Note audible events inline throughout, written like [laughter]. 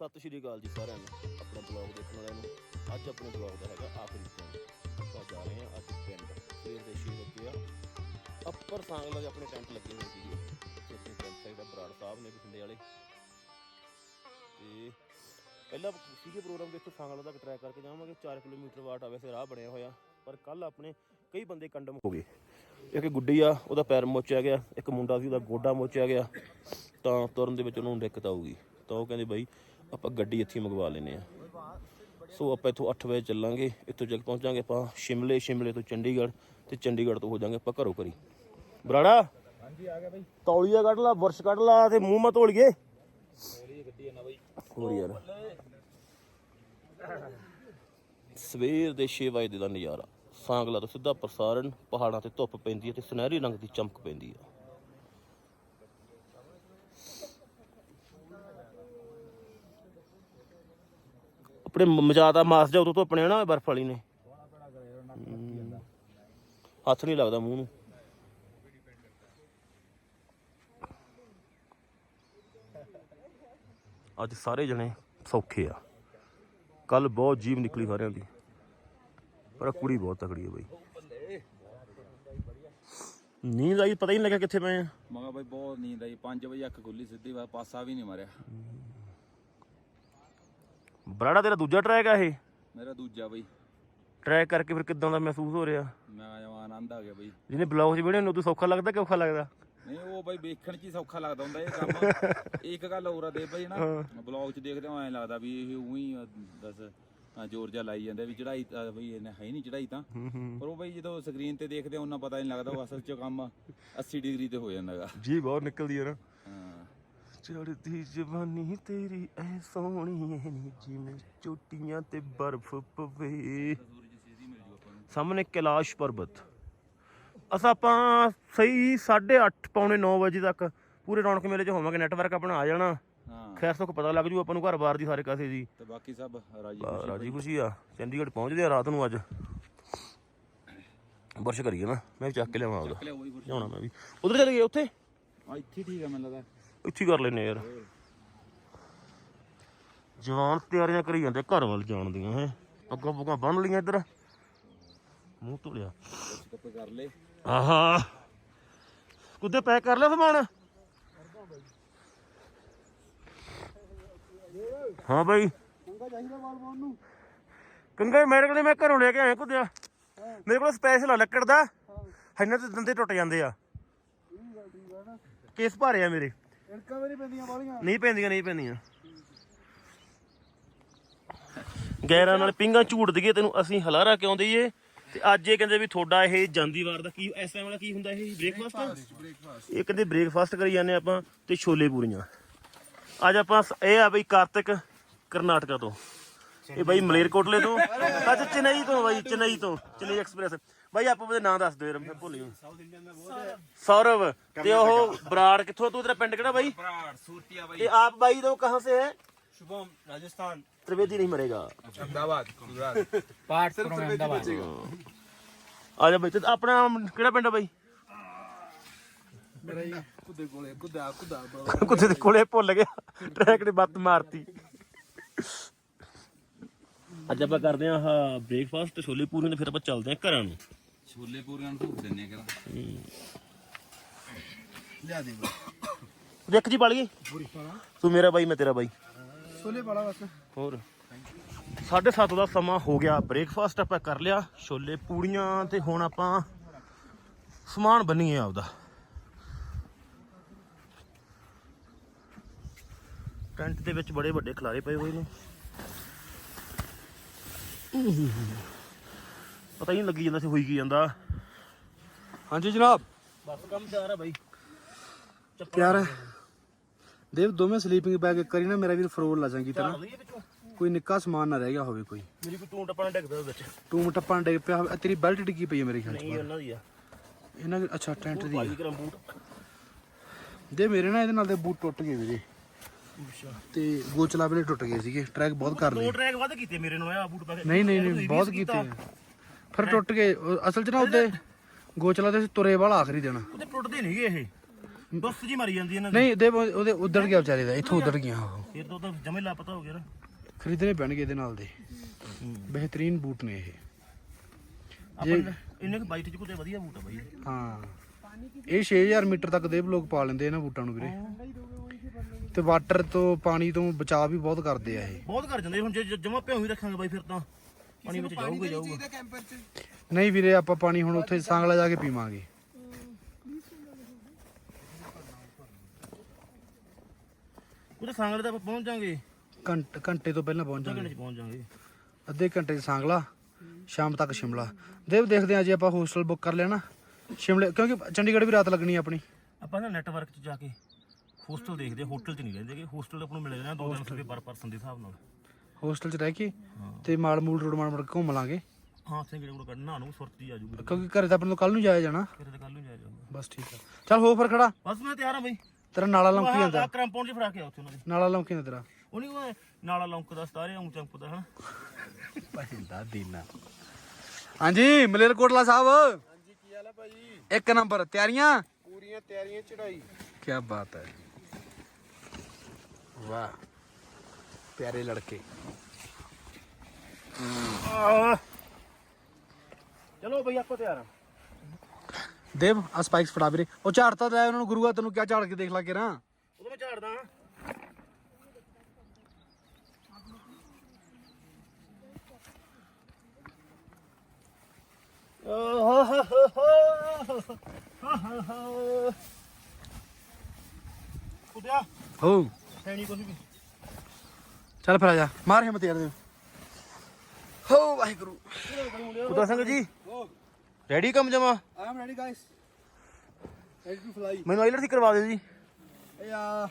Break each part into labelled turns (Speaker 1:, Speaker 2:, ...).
Speaker 1: ਸਤਿ ਸ਼੍ਰੀ ਅਕਾਲ ਜੀ ਸਾਰਿਆਂ ਨੂੰ, ਆਪਣਾ ਬਲੌਗ ਦੇਖਣ ਵਾਲਿਆਂ ਨੂੰ। ਅੱਜ ਆਪਣੇ ਬਲੌਗ ਦਾ ਹੈਗਾ ਆਖਰੀ ਦਿਨ। ਆਪਾਂ ਜਾ ਰਹੇ ਹਾਂ ਅੱਜ ਪਿੰਡ, ਸਵੇਰ ਦੇ 6 ਵਜੇ ਆ। ਅੱਪਰ ਸਾਂਗਲਾ ਦੇ ਆਪਣੇ ਟੈਂਟ ਲੱਗੇ ਹੋਏ ਸੀਗੇ। ਤੇ ਆਪਣੇ ਟੈਂਟ ਸਾਈਡ ਆ ਬਰਾੜ ਸਾਹਿਬ ਨੇ ਬਠਿੰਡੇ ਵਾਲੇ। ਤੇ ਪਹਿਲਾਂ ਸੀਗੇ ਪ੍ਰੋਗਰਾਮ ਦੇਖੋ ਸਾਂਗਲਾ ਤੱਕ ਟਰੈਕ ਕਰਕੇ ਜਾਵਾਂਗੇ। 4 ਕਿਲੋਮੀਟਰ ਵਾਟ ਆ ਵੈਸੇ ਰਾਹ ਬਣਿਆ ਹੋਇਆ। ਪਰ ਕੱਲ ਆਪਣੇ ਕਈ ਬੰਦੇ ਕੰਡਮ ਹੋ ਗਏ। ਇੱਕ ਗੁੱਡੀ ਆ, ਉਹਦਾ ਪੈਰ ਮੋਚਿਆ ਗਿਆ। ਇੱਕ ਮੁੰਡਾ ਸੀ, ਉਹਦਾ ਗੋਡਾ ਮੋਚਿਆ ਗਿਆ। ਤਾਂ ਤੁਰਨ ਦੇ ਵਿੱਚ ਉਹਨੂੰ ਦਿੱਕਤ ਆਊਗੀ। ਤਾਂ ਉਹ ਕਹਿੰਦੇ ਬਾਈ ਆਪਾਂ ਗੱਡੀ ਇੱਥੇ ਮੰਗਵਾ ਲੈਨੇ ਆ ਸੋ ਆਪਾਂ ਇੱਥੋਂ 8 ਵਜੇ ਚੱਲਾਂਗੇ, ਇੱਥੋਂ ਜਦ ਪਹੁੰਚਾਂਗੇ ਆਪਾਂ ਸ਼ਿਮਲੇ ਸ਼ਿਮਲੇ ਤੋਂ ਚੰਡੀਗੜ੍ਹ ਤੇ ਚੰਡੀਗੜ੍ਹ ਤੋਂ ਹੋ ਜਾਾਂਗੇ ਆਪਾਂ ਘਰੋਂ ਘਰੀ। ਬਰਾੜਾ
Speaker 2: ਹਾਂਜੀ ਆ ਗਿਆ ਬਾਈ
Speaker 1: ਤੌਲੀਆ ਕੱਢ ਲਾ, ਬੁਰਸ਼ ਕੱਢ ਲਾ ਤੇ ਮੂੰਹ ਮਾ ਧੋਲੀਏ।
Speaker 2: ਮੇਰੀ
Speaker 1: ਹੋਰ ਯਾਰ। ਸਵੇਰ ਦੇ 6 ਵਜੇ ਦਾ ਨਜ਼ਾਰਾ। ਸਾਂਗਲਾ ਤੋਂ ਸਿੱਧਾ ਪ੍ਰਸਾਰਣ, ਪਹਾੜਾਂ ਤੇ ਧੁੱਪ ਪੈਂਦੀ ਹੈ ਤੇ ਸੁਨਹਿਰੀ ਰੰਗ ਦੀ ਚਮਕ ਪੈਂਦੀ ਹੈ। ਆਪਣੇ ਮਜਾਦਾ ਮਾਸ ਜਾ ਉਦੋਂ ਤੋਂ ਆਪਣੇ ਨਾ ਬਰਫ ਵਾਲੀ ਨੇ। ਹੱਥ ਨਹੀਂ ਲੱਗਦਾ ਮੂੰਹ ਨੂੰ। ਅੱਜ ਸਾਰੇ ਜਣੇ ਸੌਖੇ ਆ। ਕੱਲ ਬਹੁਤ ਜੀਵ ਨਿਕਲੀ ਸਾਰਿਆਂ ਦੀ। ਪਰ ਕੁੜੀ ਬਹੁਤ ਤਕੜੀ ਹੈ ਬਈ। ਨੀਂਦ ਆਈ ਪਤਾ ਹੀ ਨਹੀਂ ਲੱਗਿਆ ਕਿੱਥੇ ਪਏ ਆ।
Speaker 2: ਮਗਾ ਬਾਈ ਬਹੁਤ ਨੀਂਦ ਆਈ 5 ਵਜੇ ਅੱਖ ਖੁੱਲੀ ਸਿੱਧੀ ਵਾ ਪਾਸਾ ਵੀ ਨਹੀਂ ਮਾਰਿਆ।
Speaker 1: ਬਰਾੜਾ ਤੇਰਾ ਦੂਜਾ ਟਰੈਕ ਆ ਇਹ?
Speaker 2: ਮੇਰਾ ਦੂਜਾ ਬਾਈ।
Speaker 1: ਟਰੈਕ ਕਰਕੇ ਫਿਰ ਕਿਦਾਂ ਦਾ ਮਹਿਸੂਸ ਹੋ ਰਿਹਾ?
Speaker 2: ਮੈਂ ਜਮਾ ਆਨੰਦ ਆ ਗਿਆ ਬਾਈ।
Speaker 1: ਜਿਹਨੇ ਬਲੌਗ 'ਚ ਵੀਡੀਓ ਨੂੰ ਉਦੋਂ ਸੌਖਾ ਲੱਗਦਾ ਕਿ ਔਖਾ ਲੱਗਦਾ?
Speaker 2: ਨਹੀਂ ਉਹ ਬਾਈ ਵੇਖਣ 'ਚ ਹੀ ਸੌਖਾ ਲੱਗਦਾ ਹੁੰਦਾ ਇਹ ਕੰਮ। [laughs] ਇੱਕ ਗੱਲ ਹੋਰ ਆ ਦੇ ਬਾਈ ਨਾ ਬਲੌਗ 'ਚ ਦੇਖਦੇ ਹਾਂ ਐਂ ਲੱਗਦਾ ਵੀ ਇਹ ਉਹੀ ਦੱਸ ਜ਼ੋਰ ਜਿਹਾ ਲਾਈ ਜਾਂਦੇ ਵੀ ਚੜਾਈ ਬਈ ਇਹਨੇ ਹੈ ਨਹੀਂ ਚੜਾਈ ਤਾਂ। ਪਰ ਉਹ ਬਾਈ ਜਦੋਂ ਸਕਰੀਨ ਤੇ ਦੇਖਦੇ ਆ ਉਹਨਾਂ ਪਤਾ ਨਹੀਂ ਲੱਗਦਾ ਉਹ ਅਸਲ 'ਚ ਕੰਮ 80 ਡਿਗਰੀ ਤੇ ਹੋ ਜਾਂਦਾਗਾ।
Speaker 1: ਜੀ ਬਹੁਤ ਨਿਕਲਦੀ ਹੈ ਨਾ। ਚੜਦੀ ਜਵਾਨੀ ਤੇਰੀ ਐ ਸੋਹਣੀ ਐ ਨੀ ਜਿਵੇਂ ਚੋਟੀਆਂ ਤੇ ਬਰਫ਼ ਪਵੇ। ਸਾਹਮਣੇ ਕੈਲਾਸ਼ ਪਰਬਤ। ਅਸਾਂ ਆਪਾਂ ਸਹੀ 8:30 ਪੌਣੇ 9 ਵਜੇ ਤੱਕ ਪੂਰੇ ਰੌਣਕ ਮੇਲੇ 'ਚ ਹੋਵਾਂਗੇ ਨੈਟਵਰਕ ਆਪਣਾ ਆ ਜਾਣਾ।
Speaker 2: ਹਾਂ।
Speaker 1: ਖੈਰ ਸੁੱਖ ਪਤਾ ਲੱਗ ਜੂ ਆਪਾਂ ਨੂੰ ਘਰ-ਬਾਰ ਦੀ ਸਾਰੇ ਕਾਸੇ ਦੀ।
Speaker 2: ਤੇ ਬਾਕੀ ਸਭ ਰਾਜੀ
Speaker 1: ਬਾ- ਰਾਜੀ ਖੁਸ਼ੀ ਆ। ਚੰਡੀਗੜ੍ਹ ਪਹੁੰਚਦੇ ਆ ਰਾਤ ਨੂੰ ਅੱਜ। ਬਰਸ਼ ਕਰੀਏ ਨਾ ਮੈਂ ਵੀ ਚੱਕ ਕੇ ਲਿਆਵਾਂ ਉਹਦਾ ਲਿਆਉਣਾ ਮੈਂ ਵੀ। ਉਧਰ ਚਲੇ ਗਏ ਉੱਥੇ?
Speaker 2: ਆ ਇੱਥੇ ਠੀਕ ਆ ਮੈਨੂੰ ਲੱਗਦਾ।
Speaker 1: ਇੱਥੇ ਕਰ ਲੈਨੇ ਯਾਰ। ਜਵਾਨ ਤਿਆਰੀਆਂ ਕਰੀ ਜਾਂਦੇ, ਘਰ ਵੱਲ ਜਾਣ ਦੀਆਂ ਹੈ। ਪੱਗਾਂ ਪੁੱਗਾਂ ਬੰਨ ਲਈਆਂ ਇੱਧਰ। ਮੂੰਹ ਧੁਲਿਆ
Speaker 2: ਕੁਛ ਕਰ ਲੈ
Speaker 1: ਆਹਾ। ਕੁੱਦੇ ਪੈਕ ਕਰ ਲਿਆ ਸਮਾਨ। ਹਾਂ ਬਾਈ।
Speaker 3: ਕੰਗਾ ਚਾਹੀਦਾ ਵਾਲ ਪਾਉਣ ਨੂੰ।
Speaker 1: ਕੰਗਾ ਮੇਰੇ ਕੋਲੇ ਮੈਂ ਘਰੋਂ ਲੈ ਕੇ ਆਇਆ ਕੁੱਦਿਆ। ਮੇਰੇ ਕੋਲ ਸਪੈਸ਼ਲ ਆ ਲੱਕੜ ਦਾ। ਇਹਨਾਂ ਤੇ ਦੰਦੇ ਟੁੱਟ ਜਾਂਦੇ ਆ। ਕੇਸ ਭਾਰੇ ਆ ਮੇਰੇ।
Speaker 3: ਨਹੀਂ ਪੈਂਦੀਆਂ ਵਾਲੀਆਂ
Speaker 1: ਨਹੀਂ ਪੈਂਦੀਆਂ ਨਹੀਂ ਪੈਂਦੀਆਂ। ਗੈਰਾਂ ਨਾਲ ਪਿੰਗਾ ਝੂੜ ਦਈਏ ਤੈਨੂੰ ਅਸੀਂ ਹਲਾਰਾ ਕਿਉਂ ਦਈਏ? ਤੇ ਅੱਜ ਇਹ ਕਹਿੰਦੇ ਵੀ ਤੁਹਾਡਾ ਇਹ ਜਾਂਦੀ ਵਾਰ ਦਾ ਕੀ ਇਸ ਟਾਈਮ ਵਾਲਾ ਕੀ ਹੁੰਦਾ ਇਹ? ਬ੍ਰੇਕਫਾਸਟ ਇਹ ਕਹਿੰਦੇ ਬ੍ਰੇਕਫਾਸਟ ਕਰੀ ਜਾਂਦੇ ਆਪਾਂ ਤੇ ਛੋਲੇ ਪੂਰੀਆਂ। ਅੱਜ ਆਪਾਂ ਇਹ ਆ ਬਈ ਕਾਰਤਿਕ ਕਰਨਾਟਕਾ ਤੋਂ। ਇਹ ਬਾਈ ਮਲੇਰਕੋਟਲੇ ਤੋਂ ਅੱਜ ਚੇਨਈ ਤੋਂ ਬਾਈ ਚੇਨਈ ਤੋਂ ਚੇਨਈ ਐਕਸਪ੍ਰੈਸ ਬਾਈ ਆਪਾਂ ਉਹਦੇ ਨਾਂ ਦੱਸ ਦਿਓ ਯਾਰ ਮੈਂ ਭੁੱਲ ਗਿਆ ਸੌਰਵ ਤੇ ਉਹ ਬਰਾੜ ਕਿੱਥੋਂ ਤੂੰ ਤੇਰਾ ਪਿੰਡ ਕਿਹੜਾ ਬਾਈ
Speaker 2: ਭਰਾੜ ਸੂਰਤੀਆ ਬਾਈ
Speaker 1: ये आप भाई तो कहाँ से है
Speaker 2: शुभम राजस्थान
Speaker 1: त्रिवेदी नहीं मरेगा
Speaker 2: अहमदाबाद गुजरात
Speaker 3: ਪਾਰਟ ਫਰਮ ਅਹਿਮਦਾਬਾਦ
Speaker 1: ਆ ਜਾ ਬਈ ਤੇ ਆਪਣਾ ਕਿਹੜਾ ਪਿੰਡ ਆ ਬਾਈ
Speaker 3: ਮੇਰਾ ਹੀ ਕੁੱਦੇ ਕੋਲੇ ਕੁੱਦਾ ਕੁੱਦਾ
Speaker 1: ਕੁੱਤੇ ਦੇ ਕੋਲੇ ਭੁੱਲ ਗਿਆ ਟਰੈਕ ਨੇ ਬੱਤ ਮਾਰਤੀ ਅੱਜ ਆਪਾਂ ਕਰਦੇ ਆ ਆਹ ਬ੍ਰੇਕਫਾਸਟ ਛੋਲੇ ਪੂਰੀਆਂ ਤੇ ਫਿਰ ਆਪਾਂ ਚੱਲਦੇ ਆ ਘਰਾਂ ਨੂੰ।
Speaker 2: ਛੋਲੇ ਪੂਰੀਆਂ ਨੂੰ ਧੂਪ ਦਿੰਨੇ ਕਰਾਂ
Speaker 3: ਲਿਆ ਦੇ
Speaker 1: ਦੇਖ ਜੀ ਬਲ ਗਈ
Speaker 3: ਪੂਰੀ ਪਾਣਾ
Speaker 1: ਤੂੰ ਮੇਰਾ ਬਾਈ ਮੈਂ ਤੇਰਾ ਬਾਈ।
Speaker 3: ਛੋਲੇ ਪਾਲਾ ਬਸ।
Speaker 1: ਹੋਰ। 7:30 ਦਾ ਸਮਾਂ ਹੋ ਗਿਆ ਬ੍ਰੇਕਫਾਸਟ ਆਪਾਂ ਕਰ ਲਿਆ ਛੋਲੇ ਪੂੜੀਆਂ ਤੇ ਹੁਣ ਆਪਾਂ ਸਮਾਨ ਬੰਨੀਏ ਆਪਦਾ। ਟੈਂਟ ਦੇ ਵਿੱਚ ਬੜੇ ਵੱਡੇ ਖਲਾਰੇ ਪਏ ਹੋਏ ਨੇ। ਪਤਾ ਹੀ ਨਹੀਂ ਲੱਗੀ ਜਾਂਦਾ ਸੀ ਹੋਈ ਕੀ ਜਾਂਦਾ।
Speaker 3: ਹਾਂਜੀ ਜਨਾਬ।
Speaker 1: ਬਸ ਕੰਮ ਚਾਰ ਆ ਬਾਈ।
Speaker 3: ਪਿਆਰ ਹੈ ਦੇਵ ਦੋਵੇਂ ਸਲੀਪਿੰਗ ਬੈਗ ਕਰੀ ਨਾ ਮੇਰਾ ਵੀਰ ਫਰੋਲ ਲਾ ਚੰਗੀ ਤਰ੍ਹਾਂ ਕੋਈ ਨਿੱਕਾ ਸਮਾਨ ਨਾ ਰਹਿ ਗਿਆ ਹੋਵੇ ਕੋਈ।
Speaker 1: ਮੇਰੀ ਕੋਈ ਟੂੰ ਟੱਪਣਾ ਡਿੱਗਦਾ ਉਹਦੇ ਵਿੱਚ।
Speaker 3: ਟੂਮ ਟੱਪਾਂ ਡਿੱਗ ਪਿਆ ਹੋਵੇ। ਤੇਰੀ ਬੈਲਟ ਡਿੱਗੀ ਪਈ ਹੈ ਮੇਰੇ ਖਿਆਲ
Speaker 1: ਨਹੀਂ ਉਹਨਾਂ ਦੀ ਆ।
Speaker 3: ਇਹਨਾਂ ਅੱਛਾ ਟੈਂਟ ਦੀ ਦੇ ਮੇਰੇ ਨਾਲ ਇਹਦੇ ਨਾਲ ਦੇ ਬੂਟ ਟੁੱਟ ਗਏ ਵੀਰੇ। ਤੇ ਗੋਚਲਾ ਵੇਲੇ ਟੁੱਟ ਗਏ ਸੀਗੇ ਟਰੈਕ ਬਹੁਤ ਕਰ ਲਏ।
Speaker 1: ਦੋ ਟਰੈਕ ਵੱਧ ਕੀਤੇ ਮੇਰੇ ਨਾਲ ਆ ਬੂਟ ਪਾ ਕੇ।
Speaker 3: ਨਹੀਂ ਨਹੀਂ
Speaker 1: ਤੂੰ
Speaker 3: ਨਹੀਂ ਬਹੁਤ ਕੀਤੇ। ਫਿਰ ਟੁੱਟ ਗਏ। ਅਸਲ 'ਚ ਨਾ ਉਹਦੇ ਗੋਚਲਾ ਦੇ ਤੁਰੇ ਵਾਲਾ ਆਖਰੀ ਦਿਨ।
Speaker 1: ਉਹਦੇ ਟੁੱਟਦੇ ਨਹੀਂਗੇ ਇਹ। ਬਸ ਜੀ ਮਾਰੀ ਜਾਂਦੀ ਇਹਨਾਂ ਦੀ।
Speaker 4: ਨਹੀਂ ਦੇਵ ਉਹਦੇ ਉਧੜ ਗਿਆ ਵਿਚਾਰੇ ਦਾ ਇੱਥੋਂ ਉਧੜ ਗਿਆ ਉਹ।
Speaker 1: ਫਿਰ ਤਾਂ ਉਹਦਾ ਜਮੇ ਲਾਪਤਾ ਹੋ ਗਿਆ ਨਾ।
Speaker 4: ਖਰੀਦਣੇ ਪੈਣਗੇ ਇਹਦੇ ਨਾਲ ਦੇ। ਬਿਹਤਰੀਨ ਬੂਟ ਨੇ ਇਹ।
Speaker 1: ਆਪਾਂ ਇਹਨੇ ਕਿ ਬਾਈਟ ਚ ਕੁਤੇ ਵਧੀਆ ਬੂਟ ਆ ਬਾਈ।
Speaker 4: ਹਾਂ। ਇਹ 6000 ਮੀਟਰ ਤੱਕ ਦੇ ਲੋਕ ਪਾ ਲੈਂਦੇ ਇਹਨਾਂ ਬੂਟਾਂ ਨੂੰ ਵੀਰੇ। ਤੇ ਵਾਟਰ ਤੋਂ ਪਾਣੀ ਤੋਂ ਬਚਾਅ ਵੀ ਬਹੁਤ ਕਰਦੇ ਆ ਇਹ।
Speaker 1: ਬਹੁਤ ਕਰ ਜਾਂਦੇ ਹੁਣ ਜੇ ਜਮਾ ਭਿਉਂ ਹੀ ਰੱਖਾਂਗੇ ਬਾਈ ਫਿਰ ਤਾਂ। ਪਾਣੀ ਵਿੱਚ ਜਾਊਗਾ ਜਾਊਗਾ।
Speaker 4: ਨਹੀਂ ਵੀਰੇ ਆਪਾਂ ਪਾਣੀ ਹੁਣ ਉੱਥੇ ਸਾਂਗਲਾ ਜਾ ਕੇ ਪੀਵਾਂਗੇ।
Speaker 1: ਉਹਦੇ ਸਾਂਗਲੇ ਤਾਂ ਆਪਾਂ ਪਹੁੰਚ ਜਾਾਂਗੇ।
Speaker 4: ਘੰਟ ਘੰਟੇ ਤੋਂ ਪਹਿਲਾਂ ਪਹੁੰਚ ਜਾਵਾਂਗੇ
Speaker 1: ਘੰਟੇ ਚ ਪਹੁੰਚ ਜਾਾਂਗੇ।
Speaker 4: ਅੱਧੇ ਘੰਟੇ 'ਚ ਸਾਂਗਲਾ ਸ਼ਾਮ ਤੱਕ ਸ਼ਿਮਲਾ। ਦੇਵ ਦੇਖਦੇ ਆ ਜੇ ਆਪਾਂ ਹੋਸਟਲ ਬੁੱਕ ਕਰ ਲਿਆ ਨਾ। ਸ਼ਿਮਲੇ ਕਿਉਂਕਿ ਚੰਡੀਗੜ੍ਹ ਵੀ ਰਾਤ ਲੱਗਣੀ ਆ ਆਪਣੀ।
Speaker 1: ਆਪਾਂ ਨਾ ਨੈਟਵਰਕ 'ਚ ਜਾ ਕੇ ਹੋਸਟਲ ਦੇਖਦੇ ਹੋਟਲ 'ਚ ਨਹੀਂ ਰਹਿੰਦੇ ਹੋਸਟਲ ਆਪਾਂ ਨੂੰ ਮਿਲ ਜਾਣਾ 2 ਰੁਪਏ ਪਰ ਪਰਸਨ ਦੇ ਹਿਸਾਬ ਨਾਲ।
Speaker 4: ਹੋਸਟਲ 'ਚ ਰਹਿ ਕੇ ਤੇ ਮਾਲ ਮੂਲ ਰੋਡ ਮਾਰ ਮਾਰ ਕੇ ਘੁੰਮ ਲਾਂਗੇ।
Speaker 1: ਹਾਂ ਸਿੰਘ ਜਿਹੜੇ ਕੋਲ ਕੱਢਣਾ ਨੂੰ ਸੁਰਤੀ ਆ ਜੂਗੀ
Speaker 4: ਕਿਉਂਕਿ ਘਰੇ ਤਾਂ ਆਪਣੇ ਤੋਂ ਕੱਲ ਨੂੰ ਜਾਇਆ ਜਾਣਾ।
Speaker 1: ਫਿਰ ਤੇ ਕੱਲ ਨੂੰ ਜਾਇਆ ਜਾਊਗਾ।
Speaker 4: ਬਸ ਠੀਕ ਆ। ਚੱਲ ਹੋ ਫਿਰ ਖੜਾ।
Speaker 1: ਬਸ ਮੈਂ ਤਿਆਰ ਆ ਬਈ।
Speaker 4: ਤੇਰਾ ਨਾਲਾ ਲੰਕੀ ਜਾਂਦਾ।
Speaker 1: ਕ੍ਰਾਂਪੌਂਡ 'ਚ ਫੜਾ ਕੇ ਆ ਉੱਥੇ ਉਹਨਾਂ ਦੇ।
Speaker 4: ਨਾਲਾ ਲੰਕੀ ਜਾਂਦਾ ਤੇਰਾ।
Speaker 1: ਉਹ ਨਹੀਂ ਉਹ ਨਾਲਾ ਲੌਂਕਦਾ ਸਤਾਰੇ ਉਂ ਚੰਪਦਾ ਹਨਾ।
Speaker 4: ਭਾਈਂਦਾ ਦੀਨਾ ਹਾਂਜੀ ਮਲੇਰਕੋਟਲਾ ਸਾਹਿਬ। ਹਾਂਜੀ ਕੀ ਹਾਲ ਹੈ ਭਾਜੀ ਇੱਕ ਨੰਬਰ ਤਿਆਰੀਆਂ?
Speaker 3: ਪੂਰੀਆਂ ਤਿਆਰੀਆਂ ਚੜਾਈ।
Speaker 4: ਕੀ ਬਾਤ ਹੈ। ਵਾਹ ਪਿਆਰੇ ਲੜਕੇ।
Speaker 1: ਚਲੋ ਬਈ ਆਪਾਂ ਤਿਆਰ ਆ
Speaker 4: ਦੇਵ ਆ ਸਪਾਈਕਸ ਫੜਾ ਵੀਰੇ। ਉਹ ਝਾੜਤਾ ਲੈ ਉਹਨਾਂ ਨੂੰ ਗੁਰੂਆ ਤੈਨੂੰ ਕਿਆ ਝਾੜ ਕੇ ਦੇਖ ਲਾ ਕੇ ਰਾਂ
Speaker 1: ਉਦੋਂ ਮੈਂ ਝਾੜਦਾ ਕੁਦਿਆ
Speaker 4: ਹੋ।
Speaker 1: ਹੈ ਨਹੀਂ ਕੁਝ ਵੀ।
Speaker 4: ਚੱਲ ਫਿਰ ਆ ਜਾ। ਮਾਰ ਹਿੰਮਤ ਯਾਰ ਦੇ ਹੋ ਵਾਹਿਗੁਰੂ।
Speaker 1: ਕੁਦਾ ਸਿੰਘ ਜੀ ਰੈਡੀ ਕੰਮ ਜਮਾ?
Speaker 3: I am ready guys ready to fly
Speaker 1: ਮੈਨੂੰ ਆਈਲਟ ਸੀ ਕਰਵਾ ਦਿਓ ਜੀ।
Speaker 3: Yeah,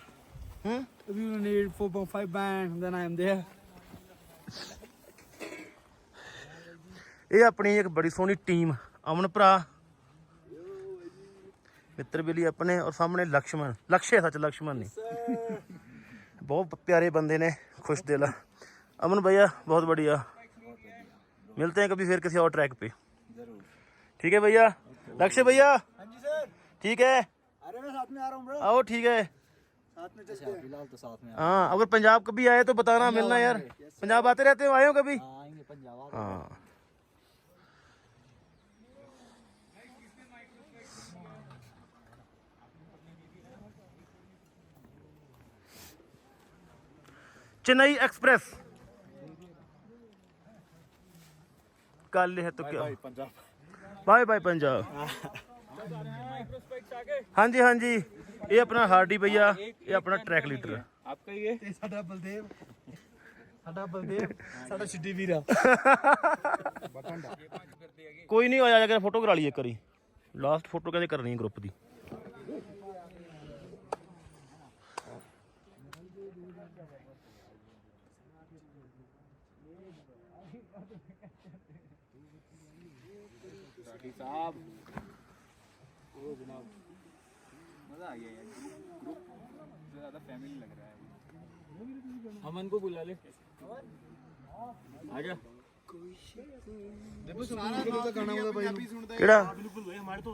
Speaker 1: ਹੂੰ?
Speaker 3: if you need 4.5 band, then I am there.
Speaker 1: ਇਹ ਆਪਣੀ ਇੱਕ ਬੜੀ ਸੋਹਣੀ ਟੀਮ ਅਮਨ ਭਰਾ। ਮਿੱਤਰ ਬੇਲੀ ਆਪਣੇ ਔਰ ਸਾਹਮਣੇ ਲਕਸ਼ਮਣ। ਲਕਸ਼ੇ ਸੱਚ ਲਕਸ਼ਮਣ ਨਹੀਂ ਬਹੁਤ प्यारे बंदे ने खुश दिल अमन भैया बहुत बढ़िया मिलते हैं कभी फिर किसी और ट्रैक पे ठीक है भैया लक्ष्य भैया
Speaker 3: हाँ जी सर
Speaker 1: ठीक है
Speaker 3: अरे मैं साथ में आ रहा हूँ ब्रो
Speaker 1: आओ ठीक है
Speaker 3: साथ में चलते हैं फिलहाल तो साथ में
Speaker 1: हाँ अगर पंजाब कभी आए तो बताना मिलना यार पंजाब आते रहते हो आए हो कभी
Speaker 3: आएंगे पंजाब
Speaker 1: हाँ चेन्नई एक्सप्रेस कल है तो क्या
Speaker 3: पंजाब
Speaker 1: ਬਾਏ ਬਾਏ ਪੰਜਾਬ ਹਾਂਜੀ ਹਾਂਜੀ ਇਹ ਆਪਣਾ ਹਾਰਡੀ ਭਈਆ ਇਹ ਆਪਣਾ ਟਰੈਕ ਲੀਡਰ
Speaker 2: ਆਪਕਾ ਹੀ ਹੈ
Speaker 3: ਤੇ ਸਾਡਾ ਬਲਦੇਵ ਸਾਡਾ ਬਲਦੇਵ ਸਾਡਾ ਸਿੱਧੀ ਵੀਰਾ
Speaker 1: ਕੋਈ ਨਹੀਂ ਆਇਆ ਜਾ ਕੇ ਫੋਟੋ ਕਰਾ ਲਈਏ ਇੱਕ ਵਾਰੀ ਲਾਸਟ ਫੋਟੋ ਕਹਿੰਦੇ ਕਰਨੀ ਹੈ ਗਰੁੱਪ ਦੀ
Speaker 2: साथी साहब ओ जनाब मजा आ गया यार ग्रुप ग्रुप से ज्यादा फैमिली लग रहा है अमन को बुला ले आजा
Speaker 3: ਦੇਖੋ ਸੁਣਾਣਾ ਦਾ ਗਾਣਾ ਉਹਦਾ ਪੰਜਾਬੀ ਸੁਣਦਾ
Speaker 1: ਕਿਹੜਾ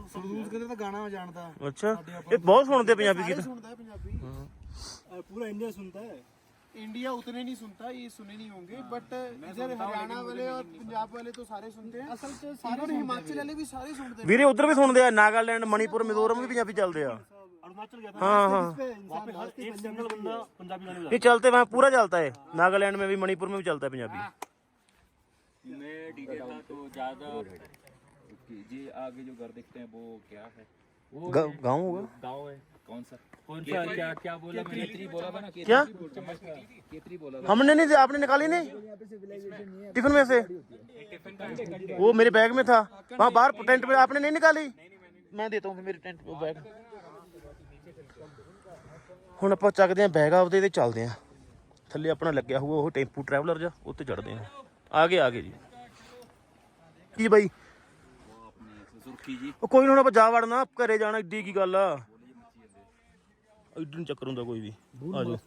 Speaker 3: ਸਰਦੂਲ ਕਹਿੰਦੇ ਤਾਂ ਗਾਣਾ ਜਾਣਦਾ
Speaker 1: ਅੱਛਾ ਇਹ ਬਹੁਤ ਸੁਣਦੇ ਪੰਜਾਬੀ ਗੀਤ
Speaker 3: सुनता है पंजाबी पूरा इंडिया सुनता है इंडिया उतने नहीं सुनता ये सुने नहीं होंगे बट इधर हरियाणा वाले और पंजाब वाले तो सारे सुनते हैं असल तो सारे हिमाचल वाले भी सारे सुनते
Speaker 1: ਵੀਰੇ ਉਧਰ ਵੀ ਸੁਣਦੇ ਆ ਨਾਗਾਲੈਂਡ ਮਣੀਪੁਰ ਮਿਜ਼ੋਰਮ ਵੀ ਪੰਜਾਬੀ ਚੱਲਦੇ ਆ
Speaker 4: अरुणाचल गया
Speaker 1: हाँ हाँ
Speaker 3: हैं इंसान हर
Speaker 4: एक सिंगल बंदा पंजाबी गाने
Speaker 1: ये चलते वहाँ पूरा चलता है नागालैंड में भी मणिपुर में भी चलता है पंजाबी
Speaker 2: मैं डीजे था तो ज्यादा जी आगे जो घर दिखते हैं वो क्या है
Speaker 1: गा- गाँव होगा
Speaker 2: गाँव है कौन सा कौन सा क्या क्या बोला मैंने केतरी बोला था ना
Speaker 1: क्या
Speaker 2: चम्मच का केतरी बोला
Speaker 1: हमने नहीं आपने निकाली नहीं टिफिन में से वो मेरे बैग में था वहाँ बाहर टेंट में आपने नहीं निकाली मैं देता हूँ फिर मेरे टेंट में बैग ਹੁਣ ਆਪਾਂ ਚੱਕਦੇ ਆਂ ਬੈਗ ਆਪਦੇ ਤੇ ਚੱਲਦੇ ਆਂ ਥੱਲੇ ਆਪਣਾ ਲੱਗਿਆ ਹੋਊਗਾ ਉਹ ਟੈਂਪੂ ਟਰੈਵਲਰ ਜਾਂ ਉੱਤੇ ਚੜਦੇ ਆਂ ਆਗੇ ਆਗੇ ਜੀ ਕੀ ਬਾਈ ਉਹ ਕੋਈ ਨਾ ਆਪਾਂ ਜਾ ਵੜਨਾ ਘਰੇ ਜਾਣਾ ਏਡੀ ਕੀ ਗੱਲ ਆ? ਏਡੀ ਚੱਕਰ ਹੁੰਦਾ ਕੋਈ ਵੀ। ਆ ਜਾਓ।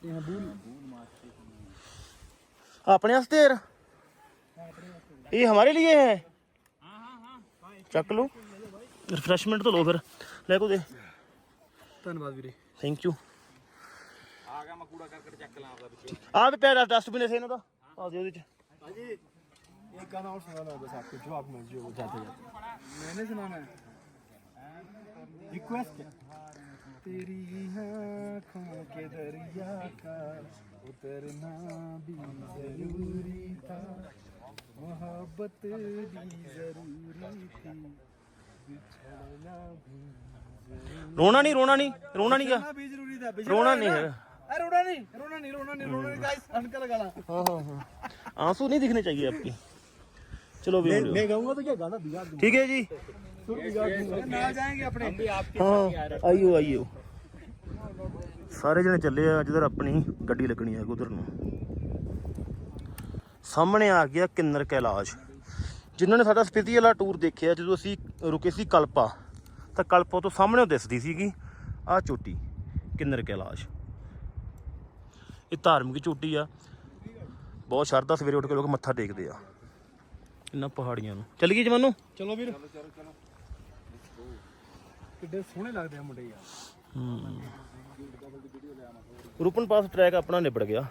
Speaker 1: ਆਪਣੇ ਵਾਸਤੇ ਯਾਰ ਇਹ ਹਮਾਰੇ ਲਈ ਹੈ? ਚੱਕ ਲਓ। ਰਿਫਰੈਸ਼ਮੈਂਟ ਤੋਂ ਲਓ ਫਿਰ। ਲੈ ਕੋ ਦੇ।
Speaker 3: ਧੰਨਵਾਦ ਵੀਰੇ।
Speaker 1: ਥੈਂਕ ਯੂ
Speaker 2: ਆ ਗਿਆ ਮੈਂ ਕੂੜਾ ਕਰਕਟ ਚੱਕ ਲਾਂ ਆਪਦਾ ਵਿੱਚ
Speaker 1: ਆ ਵੀ ਪਿਆ 10 ਡਸਟਬਿਨ ਐਸੇ ਇਹਨਾਂ ਦਾ ਆ ਦਿਓ ਉਹਦੇ ਚ।
Speaker 4: ਹਾਂਜੀ। एक गाना और सुनाना है बस आपको जो आप मर्ज़ी हो जाते जाते।
Speaker 3: मैंने सुनाना है।
Speaker 4: रिक्वेस्ट तेरी आँखों के दरिया का उतरना भी ज़रूरी था। मोहब्बत भी ज़रूरी थी।
Speaker 1: रोना नहीं रोना
Speaker 4: नहीं रोना नहीं
Speaker 1: क्या? रोना नहीं
Speaker 4: है। रोना नहीं रोना नहीं रोना नहीं रोना नहीं गाइस
Speaker 1: हाँ हाँ। आँसू नहीं दिखने चाहिए आपकी। चलो भी
Speaker 4: मैं गाऊंगा तो क्या गाना बिगाड़ दूंगा
Speaker 1: ठीक है जी
Speaker 4: सुर बिगाड़ दूंगा ना जाएंगे अपने
Speaker 1: ਹਾਂ ਆਈਓ ਆਈਓ ਸਾਰੇ ਜਣੇ ਚੱਲੇ ਆ ਜਿੱਧਰ ਆਪਣੀ ਗੱਡੀ ਲੱਗਣੀ ਹੈ ਉਧਰ ਨੂੰ ਸਾਹਮਣੇ ਆ ਗਿਆ ਕਿੰਨਰ ਕੈਲਾਸ਼ ਜਿਨ੍ਹਾਂ ਨੇ ਸਾਡਾ ਸਪੀਤੀ ਵਾਲਾ ਟੂਰ ਦੇਖਿਆ ਜਦੋਂ ਅਸੀਂ ਰੁਕੇ ਸੀ ਕਲਪਾ ਤਾਂ ਕਲਪਾ ਤੋਂ ਸਾਹਮਣੇ ਉਹ ਦਿਸਦੀ ਸੀਗੀ ਆ ਚੋਟੀ ਕਿੰਨਰ ਕੈਲਾਸ਼ ਇਹ ਧਾਰਮਿਕ ਚੋਟੀ ਆ ਬਹੁਤ ਸ਼ਰਧਾ ਸਵੇਰੇ ਉੱਠ ਕੇ ਲੋਕ ਮੱਥਾ ਟੇਕਦੇ ਆ ਇਹਨਾਂ ਪਹਾੜੀਆਂ ਨੂੰ। ਚੱਲ ਗਈ ਜਮਾਨੂ
Speaker 4: ਚਲੋ ਵੀਰ। ਕਿੱਡੇ ਸੋਹਣੇ ਲੱਗਦੇ ਆ ਮੁੰਡੇ ਯਾਰ।
Speaker 1: ਰੂਪਨ ਪਾਸ ਟਰੈਕ ਆਪਣਾ ਨਿਬੜ ਗਿਆ।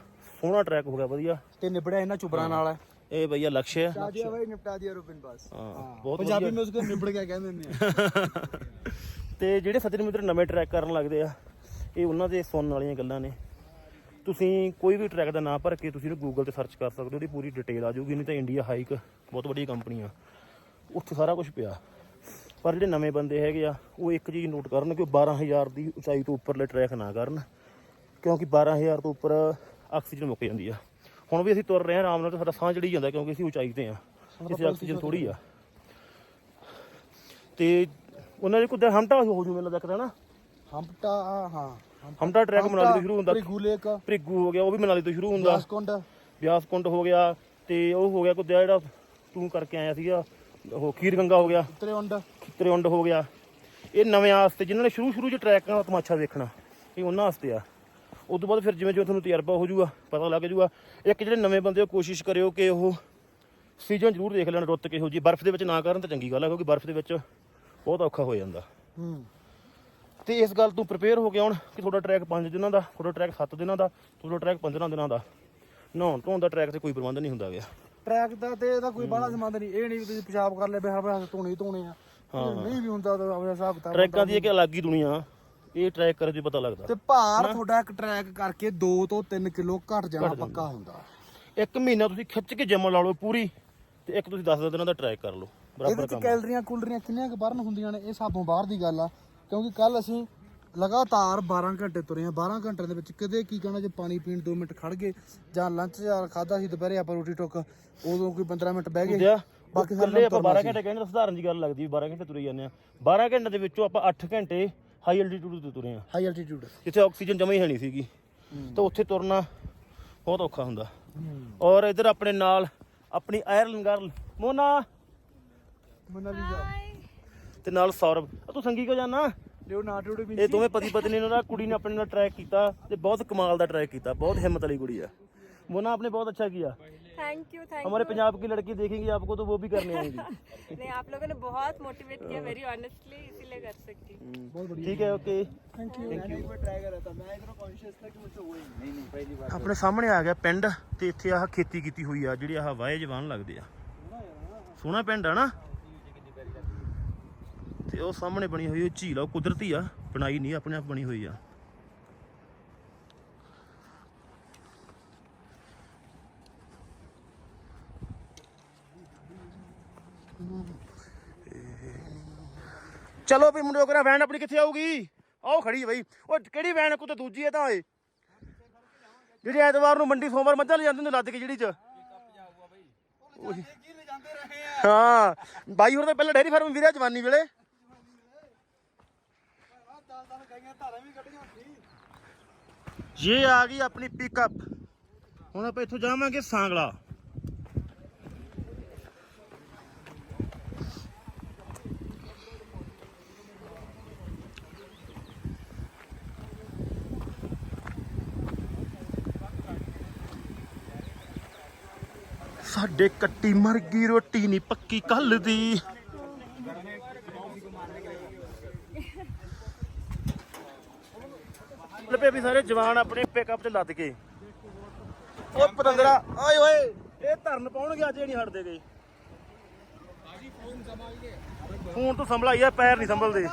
Speaker 1: ਸੋਹਣਾ ਟਰੈਕ ਹੋ ਗਿਆ ਵਧੀਆ।
Speaker 4: ਤੇ ਨਿਬੜਿਆ ਇਹਨਾਂ ਚੁਬਰਾਂ ਨਾਲ।
Speaker 1: ਇਹ ਭਈਆ ਲਕਸ਼ਯ ਹੈ।
Speaker 4: ਆਦਿਆ ਬਾਈ ਨਿਪਟਾ ਦਿਆ ਰੁਪਿਨ ਪਾਸ।
Speaker 1: ਹਾਂ ਬਹੁਤ
Speaker 4: ਪੰਜਾਬੀ ਵਿੱਚ ਨਿਬੜ ਕੇ ਕਹਿੰਦੇ ਨੇ [laughs]
Speaker 1: ਤੇ ਜਿਹੜੇ ਫਤਿਹ ਮਿੱਤਰ ਨਵੇਂ ਟਰੈਕ ਕਰਨ ਲੱਗਦੇ ਆ ਇਹ ਉਹਨਾਂ ਦੇ ਸੁਣਨ ਵਾਲੀਆਂ ਗੱਲਾਂ ਨੇ। ਤੁਸੀਂ ਕੋਈ ਵੀ ਟਰੈਕ ਦਾ ਨਾਮ ਭਰ ਕੇ ਤੁਸੀਂ ਇਹਨੂੰ ਗੂਗਲ ਤੇ ਸਰਚ ਕਰ ਸਕਦੇ ਹੋ ਉਹਦੀ ਪੂਰੀ ਡਿਟੇਲ ਆ ਜਾਊਗੀ ਨਹੀਂ ਤਾਂ ਇੰਡੀਆ ਹਾਈਕ ਬਹੁਤ ਵੱਡੀ ਕੰਪਨੀ ਆ ਉੱਥੇ ਸਾਰਾ ਕੁਝ ਪਿਆ। ਪਰ ਜਿਹੜੇ ਨਵੇਂ ਬੰਦੇ ਹੈਗੇ ਆ ਉਹ ਇੱਕ ਚੀਜ਼ ਨੋਟ ਕਰਨ ਕਿ ਉਹ 12000 ਦੀ ਉਚਾਈ ਤੋਂ ਉੱਪਰਲੇ ਟਰੈਕ ਨਾ ਕਰਨ ਕਿਉਂਕਿ 12000 ਤੋਂ ਉੱਪਰ ਆਕਸੀਜਨ ਮੁੱਕ ਜਾਂਦੀ ਆ। ਹੁਣ ਵੀ ਅਸੀਂ ਤੁਰ ਰਹੇ ਹਾਂ ਆਰਾਮ ਨਾਲ ਤੇ ਸਾਡਾ ਸਾਹ ਚੜੀ ਜਾਂਦਾ ਕਿਉਂਕਿ ਅਸੀਂ ਉਚਾਈ ਤੇ ਆ ਇੱਥੇ ਆਕਸੀਜਨ ਥੋੜੀ ਆ। ਤੇ ਉਹਨਾਂ ਦੇ ਕੁੱਦੇ ਹਮਟਾ ਹੋ ਜੂ ਮੈਨੂੰ ਲੱਗਦਾ ਨਾ।
Speaker 4: ਹੰਪਟਾ ਹਾਂ।
Speaker 1: ਹਮਟਾ ਟਰੈਕ ਮਨਾਲੀ ਤੋਂ ਸ਼ੁਰੂ ਹੁੰਦਾ।
Speaker 4: ਗੂਲੇ ਕਾ
Speaker 1: ਭ੍ਰਿਗੂ ਹੋ ਗਿਆ ਉਹ ਵੀ ਮਨਾਲੀ ਤੋਂ ਸ਼ੁਰੂ ਹੁੰਦਾ।
Speaker 4: ਦਸਕੁੰਡ
Speaker 1: ਬਿਆਸ ਕੁੰਡ ਹੋ ਗਿਆ ਤੇ ਉਹ ਹੋ ਗਿਆ ਕੁੱਦਿਆ ਜਿਹੜਾ ਤੂੰ ਕਰਕੇ ਆਇਆ ਸੀਗਾ ਉਹ ਖੀਰ ਗੰਗਾ ਹੋ ਗਿਆ।
Speaker 4: ਤ੍ਰਿਉਂਡ
Speaker 1: ਤ੍ਰਿਉਂਡ ਹੋ ਗਿਆ। ਇਹ ਨਵੇਂ ਆਸਤੇ ਜਿਨ੍ਹਾਂ ਨੇ ਸ਼ੁਰੂ ਸ਼ੁਰੂ ਚ ਟਰੈਕਾਂ ਦਾ ਤਮਾਸ਼ਾ ਵੇਖਣਾ ਇਹ ਉਹਨਾਂ ਵਾਸਤੇ ਆ। ਉਸ ਤੋਂ ਬਾਅਦ ਫਿਰ ਜਿਵੇਂ ਜਿਵੇਂ ਤੁਹਾਨੂੰ ਤਜਰਬਾ ਹੋ ਜਾਊਗਾ ਪਤਾ ਲੱਗ ਜਾਊਗਾ। ਇੱਕ ਜਿਹੜੇ ਨਵੇਂ ਬੰਦੇ ਉਹ ਕੋਸ਼ਿਸ਼ ਕਰਿਓ ਕਿ ਉਹ ਸੀਜ਼ਨ ਜ਼ਰੂਰ ਦੇਖ ਲੈਣ ਰੁੱਤ ਕਿਹੋ ਜੀ ਬਰਫ਼ ਦੇ ਵਿੱਚ ਨਾ ਕਰਨ ਤਾਂ ਚੰਗੀ ਗੱਲ ਹੈ ਕਿਉਂਕਿ ਬਰਫ਼ ਦੇ ਵਿੱਚ ਬਹੁਤ ਔਖਾ ਹੋ ਜਾਂਦਾ।
Speaker 4: ਹੂੰ।
Speaker 1: ਤੇ ਇਸ ਗੱਲ ਤੋਂ ਪ੍ਰਿਪੇਅਰ ਹੋ ਕੇ ਆਉਣ ਕਿ ਤੁਹਾਡਾ ਟਰੈਕ 5 ਦਿਨਾਂ ਦਾ ਤੁਹਾਡਾ ਟਰੈਕ 7 ਦਿਨਾਂ ਦਾ ਤੁਹਾਡਾ ਟਰੈਕ 15 ਦਿਨਾਂ ਦਾ। ਨਹਾਉਣ ਧੋਣ ਦਾ ਟਰੈਕ ਤੇ ਕੋਈ ਪ੍ਰਬੰਧ ਨਹੀਂ ਹੁੰਦਾ ਗਿਆ।
Speaker 4: ਟਰੈਕ ਦਾ ਤੇ ਇਹਦਾ ਕੋਈ ਬਾਹਲਾ ਸੰਬੰਧ ਨਹੀਂ। ਇਹ ਨਹੀਂ ਵੀ ਤੁਸੀਂ ਪਿਸ਼ਾਬ ਕਰ ਲਿਆ ਬਿਹਾਰ ਬਿਹਾਰ ਧੋਣੇ ਧੋਣੇ ਆ। ਨਹੀਂ ਵੀ ਹੁੰਦਾ ਤਾਂ ਆਪਣਾ ਹਿਸਾਬ ਕਿਤਾਬ
Speaker 1: ਟਰੈਕਾਂ ਦੀ ਇੱਕ ਅਲੱਗ ਹੀ ਦੁਨੀਆ ਇਹ ਟਰੈਕ ਕਰੇ ਤੇ ਪਤਾ ਲੱਗਦਾ।
Speaker 4: ਤੇ ਭਾਰ ਤੁਹਾਡਾ ਇੱਕ ਟਰੈਕ ਕਰਕੇ 2 ਤੋਂ 3 ਕਿਲੋ ਘਟ ਜਾਣਾ ਪੱਕਾ ਹੁੰਦਾ।
Speaker 1: ਇੱਕ ਮਹੀਨਾ ਤੁਸੀਂ ਖਿੱਚ ਕੇ ਜਿਮ ਲਾ ਲਓ ਪੂਰੀ ਤੇ ਇੱਕ ਤੁਸੀਂ 10 ਦਿਨਾਂ ਦਾ ਟਰੈਕ ਕਰ ਲਓ। ਬਰਾਬਰ
Speaker 4: ਇਹਦੇ ਚ
Speaker 1: ਕੰਮ
Speaker 4: ਕੈਲਰੀਆਂ ਕੁਲਰੀਆਂ ਕਿੰਨੀਆਂ ਕੁ ਬਰਨ ਹੁੰਦੀਆਂ ਨੇ ਇਹ ਸਾਬੋਂ ਬਾਹਰ ਦੀ ਗੱਲ ਆ। ਕਿਉਂਕਿ ਕੱਲ ਅਸੀਂ ਲਗਾਤਾਰ 12 ਘੰਟੇ ਤੁਰੇ ਆ 12 ਘੰਟਿਆਂ ਦੇ ਵਿੱਚ ਕਦੇ ਕੀ ਕਹਿਣਾ ਜੇ ਪਾਣੀ ਪੀਣ 2 ਮਿੰਟ ਖੜ ਗਏ ਜਾਂ ਲੰਚ ਜਾਂ ਖਾਦਾ ਸੀ ਦੁਪਹਿਰੇ ਆਪਾਂ ਰੋਟੀ ਟੁੱਕ ਉਦੋਂ ਕੋਈ 15 ਮਿੰਟ ਬਹਿ ਗਏ। ਬਾਕੀ
Speaker 1: ਥੱਲੇ ਆਪਾਂ 12 ਘੰਟੇ ਕਹਿੰਦੇ ਸਧਾਰਨ ਜੀ ਗੱਲ ਲੱਗਦੀ ਵੀ 12 ਘੰਟੇ ਤੁਰੇ ਜਾਂਦੇ ਆ 12 ਘੰਟੇ ਦੇ ਵਿੱਚੋਂ ਆਪਾਂ 8 ਘੰਟੇ ਹਾਈ ਐਲਟੀਟਿਊਡ ਤੇ ਤੁਰੇ ਆ
Speaker 4: ਹਾਈ ਐਲਟੀਟਿਊਡ
Speaker 1: ਜਿੱਥੇ ਆਕਸੀਜਨ ਜਮਾ ਹੀ ਹੈ ਨਹੀਂ ਸੀਗੀ। ਤਾਂ ਉੱਥੇ ਤੁਰਨਾ ਬਹੁਤ ਔਖਾ ਹੁੰਦਾ। ਔਰ ਇਧਰ ਆਪਣੇ ਨਾਲ ਆਪਣੀ ਆਇਰਲੈਂਡ ਗਰਲ ਮੋਨਾ।
Speaker 4: ਮਨਾਲੀਜ਼ਾ
Speaker 1: ਤੇ ਨਾਲ ਸੌਰਵ ਆ ਤੂੰ ਸੰਗੀ ਕੋ ਜਾਣਾ
Speaker 4: ਲਿਓਨਾਰਡੋ ਡੀ
Speaker 1: ਇਹ ਦੋਵੇਂ ਪਤੀ ਪਤਨੀ ਨੇ ਉਹਨਾਂ ਕੁੜੀ ਨੇ ਆਪਣੇ ਨਾਲ ਟਰੈਕ ਕੀਤਾ ਤੇ ਬਹੁਤ ਕਮਾਲ ਦਾ ਟਰੈਕ ਕੀਤਾ ਬਹੁਤ ਹਿੰਮਤ ਵਾਲੀ ਕੁੜੀ ਆ मोना आपने बहुत अच्छा किया
Speaker 5: थैंक यू थैंक
Speaker 1: हमारे पंजाब की लड़की देखेंगी आपको तो वो भी करने आएंगी
Speaker 5: यू नहीं आप लोगों ने बहुत मोटिवेट किया वेरी ऑनेस्टली इसीलिए कर सकती हूँ
Speaker 1: ठीक है okay
Speaker 4: thank you thank you try ਕਰ ਰਹਾ था मैं इतना कॉन्शियस था कि मुझसे हुआ ही नहीं
Speaker 2: ਨਹੀਂ ਨਹੀਂ ਪਹਿਲੀ ਵਾਰ
Speaker 1: ਆਪਣੇ ਸਾਹਮਣੇ ਆ ਗਿਆ ਪਿੰਡ ਤੇ ਇੱਥੇ ਆਹ ਖੇਤੀ ਕੀਤੀ ਹੋਈ ਆ ਜਿਹੜੀ ਆਹ ਵਾਏ ਜਵਾਨ ਲੱਗਦੇ ਆ ਸੋਹਣਾ ਪਿੰਡ ਆ ਨਾ ਤੇ ਉਹ ਸਾਹਮਣੇ ਬਣੀ ਹੋਈ ਉਹ ਝੀਲ ਆ, ਉਹ ਕੁਦਰਤੀ ਆ, ਬਣਾਈ ਨਹੀਂ, ਆਪਣੇ ਆਪ ਬਣੀ ਹੋਈ ਆ। ਚਲੋ ਵੀ ਮੁੰਡਿਓ ਕਰਾ ਵੈਨ ਆਪਣੀ ਕਿੱਥੇ ਆਊਗੀ? ਆਓ ਖੜੀ ਹੈ ਬਈ। ਉਹ ਕਿਹੜੀ ਵੈਨ ਕੋ ਤੇ ਦੂਜੀ ਹੈ ਤਾਂ ਏ ਜਿਹੜੀ ਐਤਵਾਰ ਨੂੰ ਮੰਡੀ ਸੋਮਵਾਰ ਮੱਝਾਂ ਲੈ ਜਾਂਦੇ ਹੁੰਦੇ ਲੱਦ ਕੇ ਜਿਹੜੀ ਚ। ਹਾਂ। ਬਾਈ ਹੋਰ ਤਾਂ ਪਹਿਲਾਂ ਡੈਰੀ ਫਾਰਮ ਵੀਰਿਆ ਜਵਾਨੀ ਵੇਲੇ। ਇਹ ਆ ਗਈ ਆਪਣੀ ਪਿਕਅਪ ਹੁਣ ਆਪਾਂ ਇੱਥੋਂ ਜਾਵਾਂਗੇ ਸਾਂਗਲਾ। ਸਾਡੇ ਕੱਟੀ ਮਰ ਗਈ, ਰੋਟੀ ਨਹੀਂ ਪੱਕੀ ਕੱਲ ਦੀ। ਲੱਭੇ ਵੀ ਸਾਰੇ ਜਵਾਨ ਆਪਣੇ ਪਿਕਅਪ ਤੇ ਲੱਦ ਕੇ। ਉਹ ਪਤੰਦਰਾ ਓਏ ਓਏ ਇਹ ਧਰਨ ਪਾਉਣਗੇ ਅੱਜ ਇਹ ਨਹੀਂ ਹਟਦੇ ਗਏ। ਫੋਨ ਤੋਂ ਸੰਭਲਾਈ ਆ ਪੈਰ ਨਹੀਂ ਸੰਭਲਦੇ।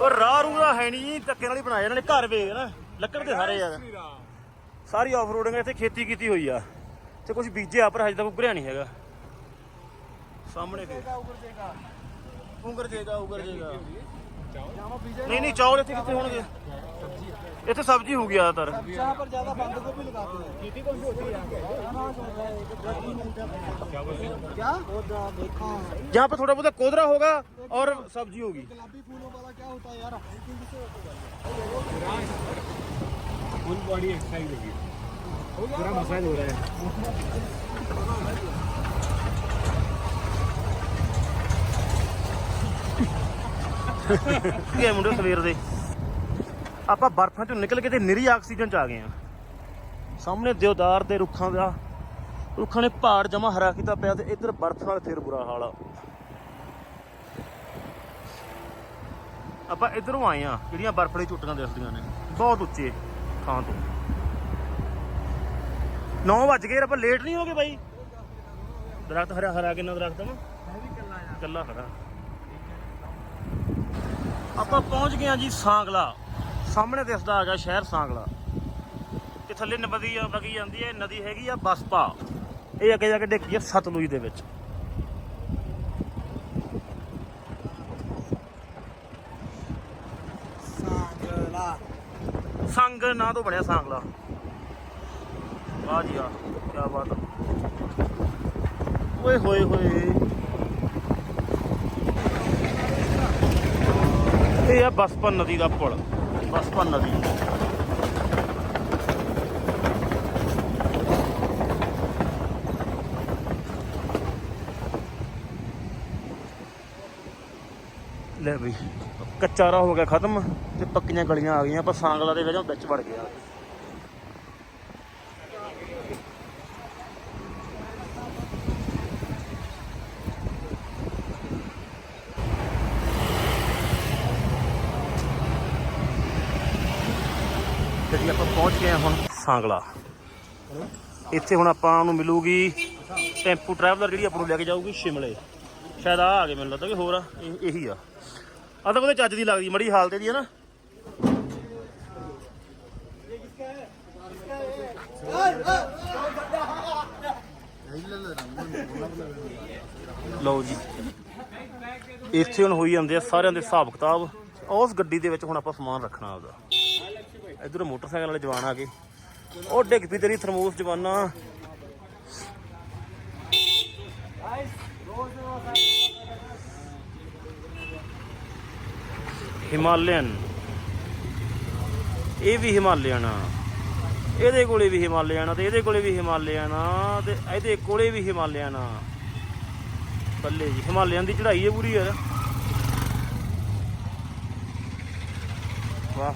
Speaker 1: ਉਹ ਰਾਹ ਰੂ ਦਾ ਹੈ ਨਹੀਂ ਧੱਕੇ ਨਾਲ ਹੀ ਬਣਾਏ ਇਹਨਾਂ ਨੇ ਘਰ ਵੇ ਨਾ ਲੱਕੜ ਦੇ ਸਾਰੇ ਯਾਰ। ਸਾਰੀ ਆਫ ਰੋਡਿੰਗ ਇੱਥੇ ਖੇਤੀ ਕੀਤੀ ਹੋਈ ਆ। ਤੇ ਕੁਝ ਬੀਜਿਆ ਪਰ ਹਜੇ ਤੱਕ ਉਗਰਿਆ ਨਹੀਂ ਹੈਗਾ। ਸਾਹਮਣੇ ਫੇਰ ਉਗਰ ਜੇਗਾ ਉਗਰ ਜੇਗਾ। ਨਹੀਂ ਨਹੀਂ ਚੌਲ ਇੱਥੇ ਕਿੱਥੇ ਹੋਣਗੇ? ਇੱਥੇ ਸਬਜ਼ੀ ਹੋ ਗਈ
Speaker 4: ਜ਼ਿਆਦਾਤਰ। ਸਬਜ਼ੀਆਂ ਪਰ ਜ਼ਿਆਦਾ ਬੰਦ ਗੋਭੀ ਲਗਾਤੇ ਹੈ ਕੀਤੀ ਕੁਝ ਹੋਤੀ ਹੈ? क्या कोदरा
Speaker 1: देखो यहाँ पे थोड़ा बहुत कोदरा होगा और सब्जी होगी
Speaker 4: गुलाबी फूलों वाला क्या होता है यार
Speaker 6: फुल बॉडी एक्सरसाइज होगी पूरा मसाज हो रहा है
Speaker 1: ਕੀ ਹੈ ਮੁੰਡੇ ਸਵੇਰ ਦੇ ਆਪਾਂ ਬਰਫਾਂ ਚੋਂ ਨਿਕਲ ਕੇ ਤੇ ਨਿਰੀ ਆਕਸੀਜਨ ਚ ਆ ਗਏ ਆ ਸਾਹਮਣੇ ਦਿਉਦਾਰ ਦੇ ਰੁੱਖਾਂ ਦਾ ਰੁੱਖਾਂ ਨੇ ਪਹਾੜ ਜਮਾ ਹਰਾ ਕੀਤਾ ਪਿਆ ਤੇ ਇੱਧਰ ਬਰਫ ਨਾਲ ਫੇਰ ਬੁਰਾ ਹਾਲ ਆ ਆਪਾਂ ਇਧਰੋਂ ਆਏ ਆ ਜਿਹੜੀਆਂ ਬਰਫ ਵਾਲੀ ਝੁੱਟੀਆਂ ਦਿਸਦੀਆਂ ਨੇ ਬਹੁਤ ਉੱਚੇ ਥਾਂ ਤੋਂ। 9 ਵੱਜ ਗਏ ਆਪਾਂ ਲੇਟ ਨਹੀਂ ਹੋ ਗਏ ਬਾਈ। ਦਰਖਤ ਹਰਾ ਹਰਾ ਕਿੰਨਾ ਦਰਖਤ ਨਾ ਕੱਲਾ ਖੜਾ। ਆਪਾਂ ਪਹੁੰਚ ਗਏ ਆ ਜੀ ਸਾਂਗਲਾ। ਸਾਹਮਣੇ ਦਿਸਦਾ ਹੈਗਾ ਸ਼ਹਿਰ ਸਾਂਗਲਾ। ਤੇ ਥੱਲੇ ਨਦੀ ਆ ਵਗੀ ਜਾਂਦੀ ਹੈ ਨਦੀ ਹੈਗੀ ਆ ਬਸਪਾ। ਇਹ ਅੱਗੇ ਜਾ ਕੇ ਡਿੱਗੀ ਆ ਸਤਲੁਜ ਦੇ ਵਿੱਚ। ਸੰਗ ਨਾਂ ਤੋਂ ਬਣਿਆ ਸਾਂਗਲਾ। ਵਾਹ ਜੀ ਵਾਹ ਕੀ ਬਾਤ ਆ। ਓਏ ਹੋਏ ਹੋਏ। ਇਹ ਆ ਬਸਪਨ ਨਦੀ ਦਾ ਪੁਲ, ਬਸਪਨ ਨਦੀ। ਲੈ ਬਈ ਕੱਚਾ ਰਾਹ ਹੋ ਗਿਆ ਖਤਮ ਤੇ ਪੱਕੀਆਂ ਗਲੀਆਂ ਆ ਗਈਆਂ, ਆਪਾਂ ਸਾਂਗਲਾ ਦੇ ਵਿੱਚ ਵਿੱਚ ਵੜ ਗਿਆ। ਤੇ ਜੀ ਆਪਾਂ ਪਹੁੰਚ ਗਏ ਹਾਂ ਹੁਣ ਸਾਂਗਲਾ। ਇੱਥੇ ਹੁਣ ਆਪਾਂ ਨੂੰ ਮਿਲੂਗੀ ਟੈਂਪੂ ਟਰੈਵਲਰ ਜਿਹੜੀ ਆਪਾਂ ਨੂੰ ਲੈ ਕੇ ਜਾਊਗੀ ਸ਼ਿਮਲੇ। ਸ਼ਾਇਦ ਆ ਆ ਗਏ, ਮੈਨੂੰ ਲੱਗਦਾ ਕਿ ਹੋਰ ਆ ਇਹੀ ਆ। ਆ ਤਾਂ ਉਹਦੇ ਚੱਜ ਦੀ ਲੱਗਦੀ, ਮੜੀ ਹਾਲਤ ਇਹਦੀ ਹੈ ਨਾ। ਲਓ ਜੀ, ਇੱਥੇ ਹੁਣ ਹੋਈ ਜਾਂਦੇ ਆ ਸਾਰਿਆਂ ਦੇ ਹਿਸਾਬ ਕਿਤਾਬ। ਉਸ ਗੱਡੀ ਦੇ ਵਿੱਚ ਹੁਣ ਆਪਾਂ ਸਮਾਨ ਰੱਖਣਾ ਆਪਦਾ। ਇਧਰ ਮੋਟਰਸਾਈਕਲ ਵਾਲੇ ਜਵਾਨ ਆ ਗਏ। ਉਹ ਡਿੱਗ ਪਈ ਤੇਰੀ ਥਰਮੋਸ ਜਵਾਨਾ। ਹਿਮਾਲਯਨ ਇਹ ਵੀ ਹਿਮਾਲਯਨ ਆ ਇਹਦੇ ਕੋਲੇ ਵੀ ਹਿਮਾਲਯਨ ਆ ਤੇ ਇਹਦੇ ਕੋਲੇ ਵੀ ਹਿਮਾਲਯਨ ਆ ਤੇ ਇਹਦੇ ਕੋਲੇ ਵੀ ਹਿਮਾਲਯਨ ਆ ਬੱਲੇ ਜੀ ਹਿਮਾਲਯਨ ਦੀ ਚੜ੍ਹਾਈ ਹੈ ਪੂਰੀ ਯਾਰ ਵਾਹ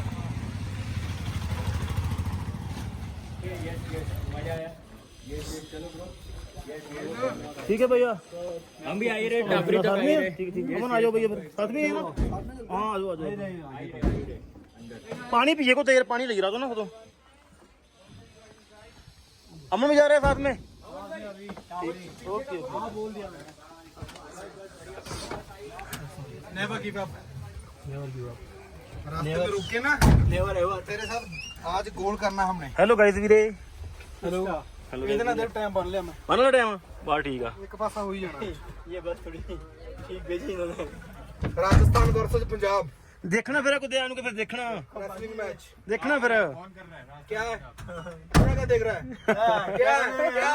Speaker 1: ठीक है भैया
Speaker 6: हम भी आए रहे
Speaker 1: टापरी तक आए रहे। ठीक ठीक अमन आ जाओ भैया साथ में ही है ना? हाँ आ जाओ आ जाओ। पानी पिए को तैयार पानी ले रहा था ना तो। अमन भी जा रहे हैं साथ में। ओके ओके
Speaker 4: रास्ते में रुक के ना तेरे साथ आज गोल करना हमने।
Speaker 1: हेलो गाइस ਵੀਰੇ
Speaker 4: हेलो
Speaker 1: हेलो
Speaker 4: कितना देर टाइम बन लिया मैं
Speaker 1: ਬਣ ਲਿਆ ਟਾਈਮ ਬਾ ਠੀਕ ਆ
Speaker 4: एक पासा हो ही जाना
Speaker 6: ये बस थोड़ी ठीक भेजी इन्होंने
Speaker 4: राजस्थान वर्सेस पंजाब
Speaker 1: ਦੇਖਣਾ ਫਿਰ ਕੁਦਿਆਂ ਨੂੰ ਕਿ ਫਿਰ ਦੇਖਣਾ
Speaker 4: रेसलिंग मैच
Speaker 1: ਦੇਖਣਾ ਫਿਰ
Speaker 4: क्या है क्या क्या देख रहा है क्या है क्या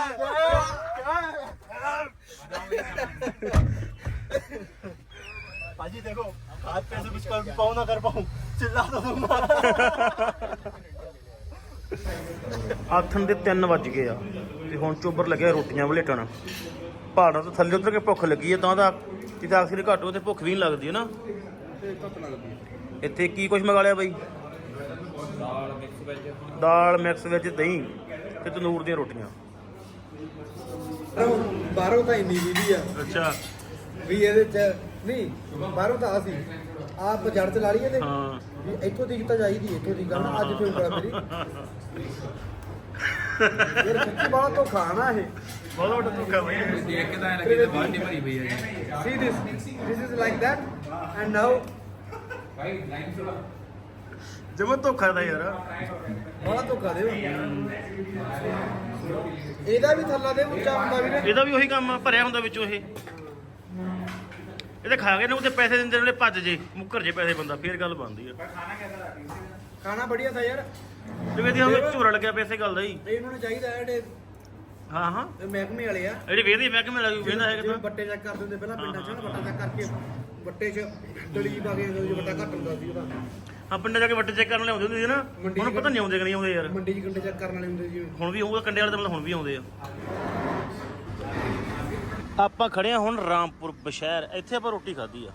Speaker 6: पाजी देखो हाथ पे से कुछ कर पाऊँ ना कर पाऊँ चिल्ला तो दूंगा
Speaker 1: ਆਥਣ ਦੇ 3 ਵੱਜ ਗਏ ਆ ਤੇ ਹੁਣ ਚੋਬਰ ਲੱਗਿਆ ਰੋਟੀਆਂ ਵਲੇਟਣ। ਪਹਾੜਾਂ ਤੋਂ ਥੱਲੇ ਉਤਰ ਕੇ ਭੁੱਖ ਲੱਗੀ ਹੈ ਤਾਂ ਦਾ ਜਿੱਥੇ ਆਖਰੀ ਘੱਟ ਹੋ ਤੇ ਭੁੱਖ ਵੀ ਨਹੀਂ ਲੱਗਦੀ ਹੈ ਨਾ? ਇੱਥੇ ਕੀ ਕੁਝ ਮੰਗਾ ਲਿਆ ਬਾਈ?
Speaker 2: ਦਾਲ ਮਿਕਸ
Speaker 1: ਦਾਲ ਮਿਕਸ ਵਿੱਚ ਦਹੀਂ ਤੇ ਤੰਦੂਰ ਦੀਆਂ ਰੋਟੀਆਂ।
Speaker 4: ਬਾਹਰੋਂ ਤਾਂ ਇੰਨੀ ਵੀਦੀ ਆ।
Speaker 1: ਅੱਛਾ।
Speaker 4: ਵੀ ਇਹਦੇ ਚ ਨਹੀਂ ਬਾਹਰੋਂ ਤਾਂ ਆ ਸੀ। ਆਪ ਜੜ ਚ ਲਾ ਲਈ ਇਹਦੇ।
Speaker 1: ਹਾਂ।
Speaker 4: ਵੀ ਇੱਥੋਂ ਦੀ ਤਾਂ ਚਾਹੀਦੀ ਇੱਥੋਂ ਦੀ ਗੱਲ ਅੱਜ ਤੇ ਉਂਗਲਾ ਮੇਰੀ। ਸੱਚੀ ਬਾਹਲਾ ਤੋਂ ਖਾਣਾ ਇਹ।
Speaker 1: ਬਹੁਤ ਵੱਡਾ ਧੋਖਾ ਬਈ।
Speaker 2: ਦੇਖ ਕੇ ਤਾਂ ਐ ਲੱਗੇ ਤੇ ਬਾਲਟੀ ਭਰੀ ਪਈ ਹੈ ਜੀ।
Speaker 4: See this? This is like that? And now?
Speaker 1: ਜਮਾ ਧੋਖਾ ਦਾ ਯਾਰ।
Speaker 4: ਬੜਾ ਧੋਖਾ ਦੇ। ਇਹਦਾ ਵੀ ਥੱਲਾ ਦੇ ਉੱਚਾ ਹੁੰਦਾ ਵੀਰੇ
Speaker 1: ਇਹਦਾ ਵੀ ਉਹੀ ਕੰਮ ਆ ਭਰਿਆ ਹੁੰਦਾ ਵਿੱਚੋਂ ਇਹ। ਇਹਦੇ ਖਾ ਕੇ ਨਾ ਉਹਦੇ ਪੈਸੇ ਦਿੰਦੇ ਨੇ ਭੱਜ ਜੇ ਮੁੱਕਰ ਜੇ ਪੈਸੇ ਬੰਦਾ ਫੇਰ ਗੱਲ ਬਣਦੀ ਆ।
Speaker 4: ਖਾਣਾ ਬੜੀਆ ਥਾ ਯਾਰ।
Speaker 1: ਤੇ ਵੇਦੀ ਹੁਣ ਝੂਰਾ ਲੱਗਿਆ ਪੈਸੇ ਗੱਲ ਦਾ ਹੀ।
Speaker 4: ਇਹਨਾਂ ਨੂੰ ਚਾਹੀਦਾ ਹੈ ਜਿਹੜੇ
Speaker 1: ਹਾਂ ਹਾਂ।
Speaker 4: ਮਹਿਕਮੇ ਵਾਲੇ ਆ।
Speaker 1: ਜਿਹੜੇ ਵੇਦੀ ਮਹਿਕਮੇ ਲੱਗੀ ਵੇਂਦਾ ਹੈਗਾ
Speaker 4: ਜਿਵੇਂ ਬੱਟੇ ਚੈੱਕ ਕਰਦੇ ਹੁੰਦੇ ਪਹਿਲਾਂ ਪਿੰਡਾਂ 'ਚ ਨਾ ਬੱਟਾ ਚੈੱਕ ਕਰਕੇ ਬੱਟੇ 'ਚ ਦਲੀ ਪਾ ਕੇ ਜੋ ਬੱਟਾ ਘੱਟ ਹੁੰਦਾ ਸੀ ਉਹਦਾ।
Speaker 1: ਹਾਂ ਪਿੰਡਾਂ ਜਾ ਕੇ ਵੱਟੇ ਚੈੱਕ ਕਰਨ ਲਿਆਉਂਦੇ ਹੁੰਦੇ ਸੀ ਨਾ।
Speaker 4: ਮੰਡੀ
Speaker 1: ਹੁਣ ਪਤਾ ਨਹੀਂ ਆਉਂਦੇ ਕਿ ਨਹੀਂ ਆਉਂਦੇ ਯਾਰ।
Speaker 4: ਮੰਡੀ 'ਚ ਕੰਡੇ ਚੈੱਕ ਕਰਨ ਵਾਲੇ ਹੁੰਦੇ ਸੀ। ਜਿਵੇਂ
Speaker 1: ਹੁਣ ਵੀ ਹੋਊਗਾ ਕੰਡੇ ਵਾਲੇ ਤਾਂ ਮਤਲਬ ਹੁਣ ਵੀ ਆਉਂਦੇ ਆ। ਆਪਾਂ ਖੜੇ ਆ ਹੁਣ ਰਾਮਪੁਰ ਬਸ਼ਹਿਰ ਇੱਥੇ ਆਪਾਂ ਰੋਟੀ ਖਾਧੀ ਆ।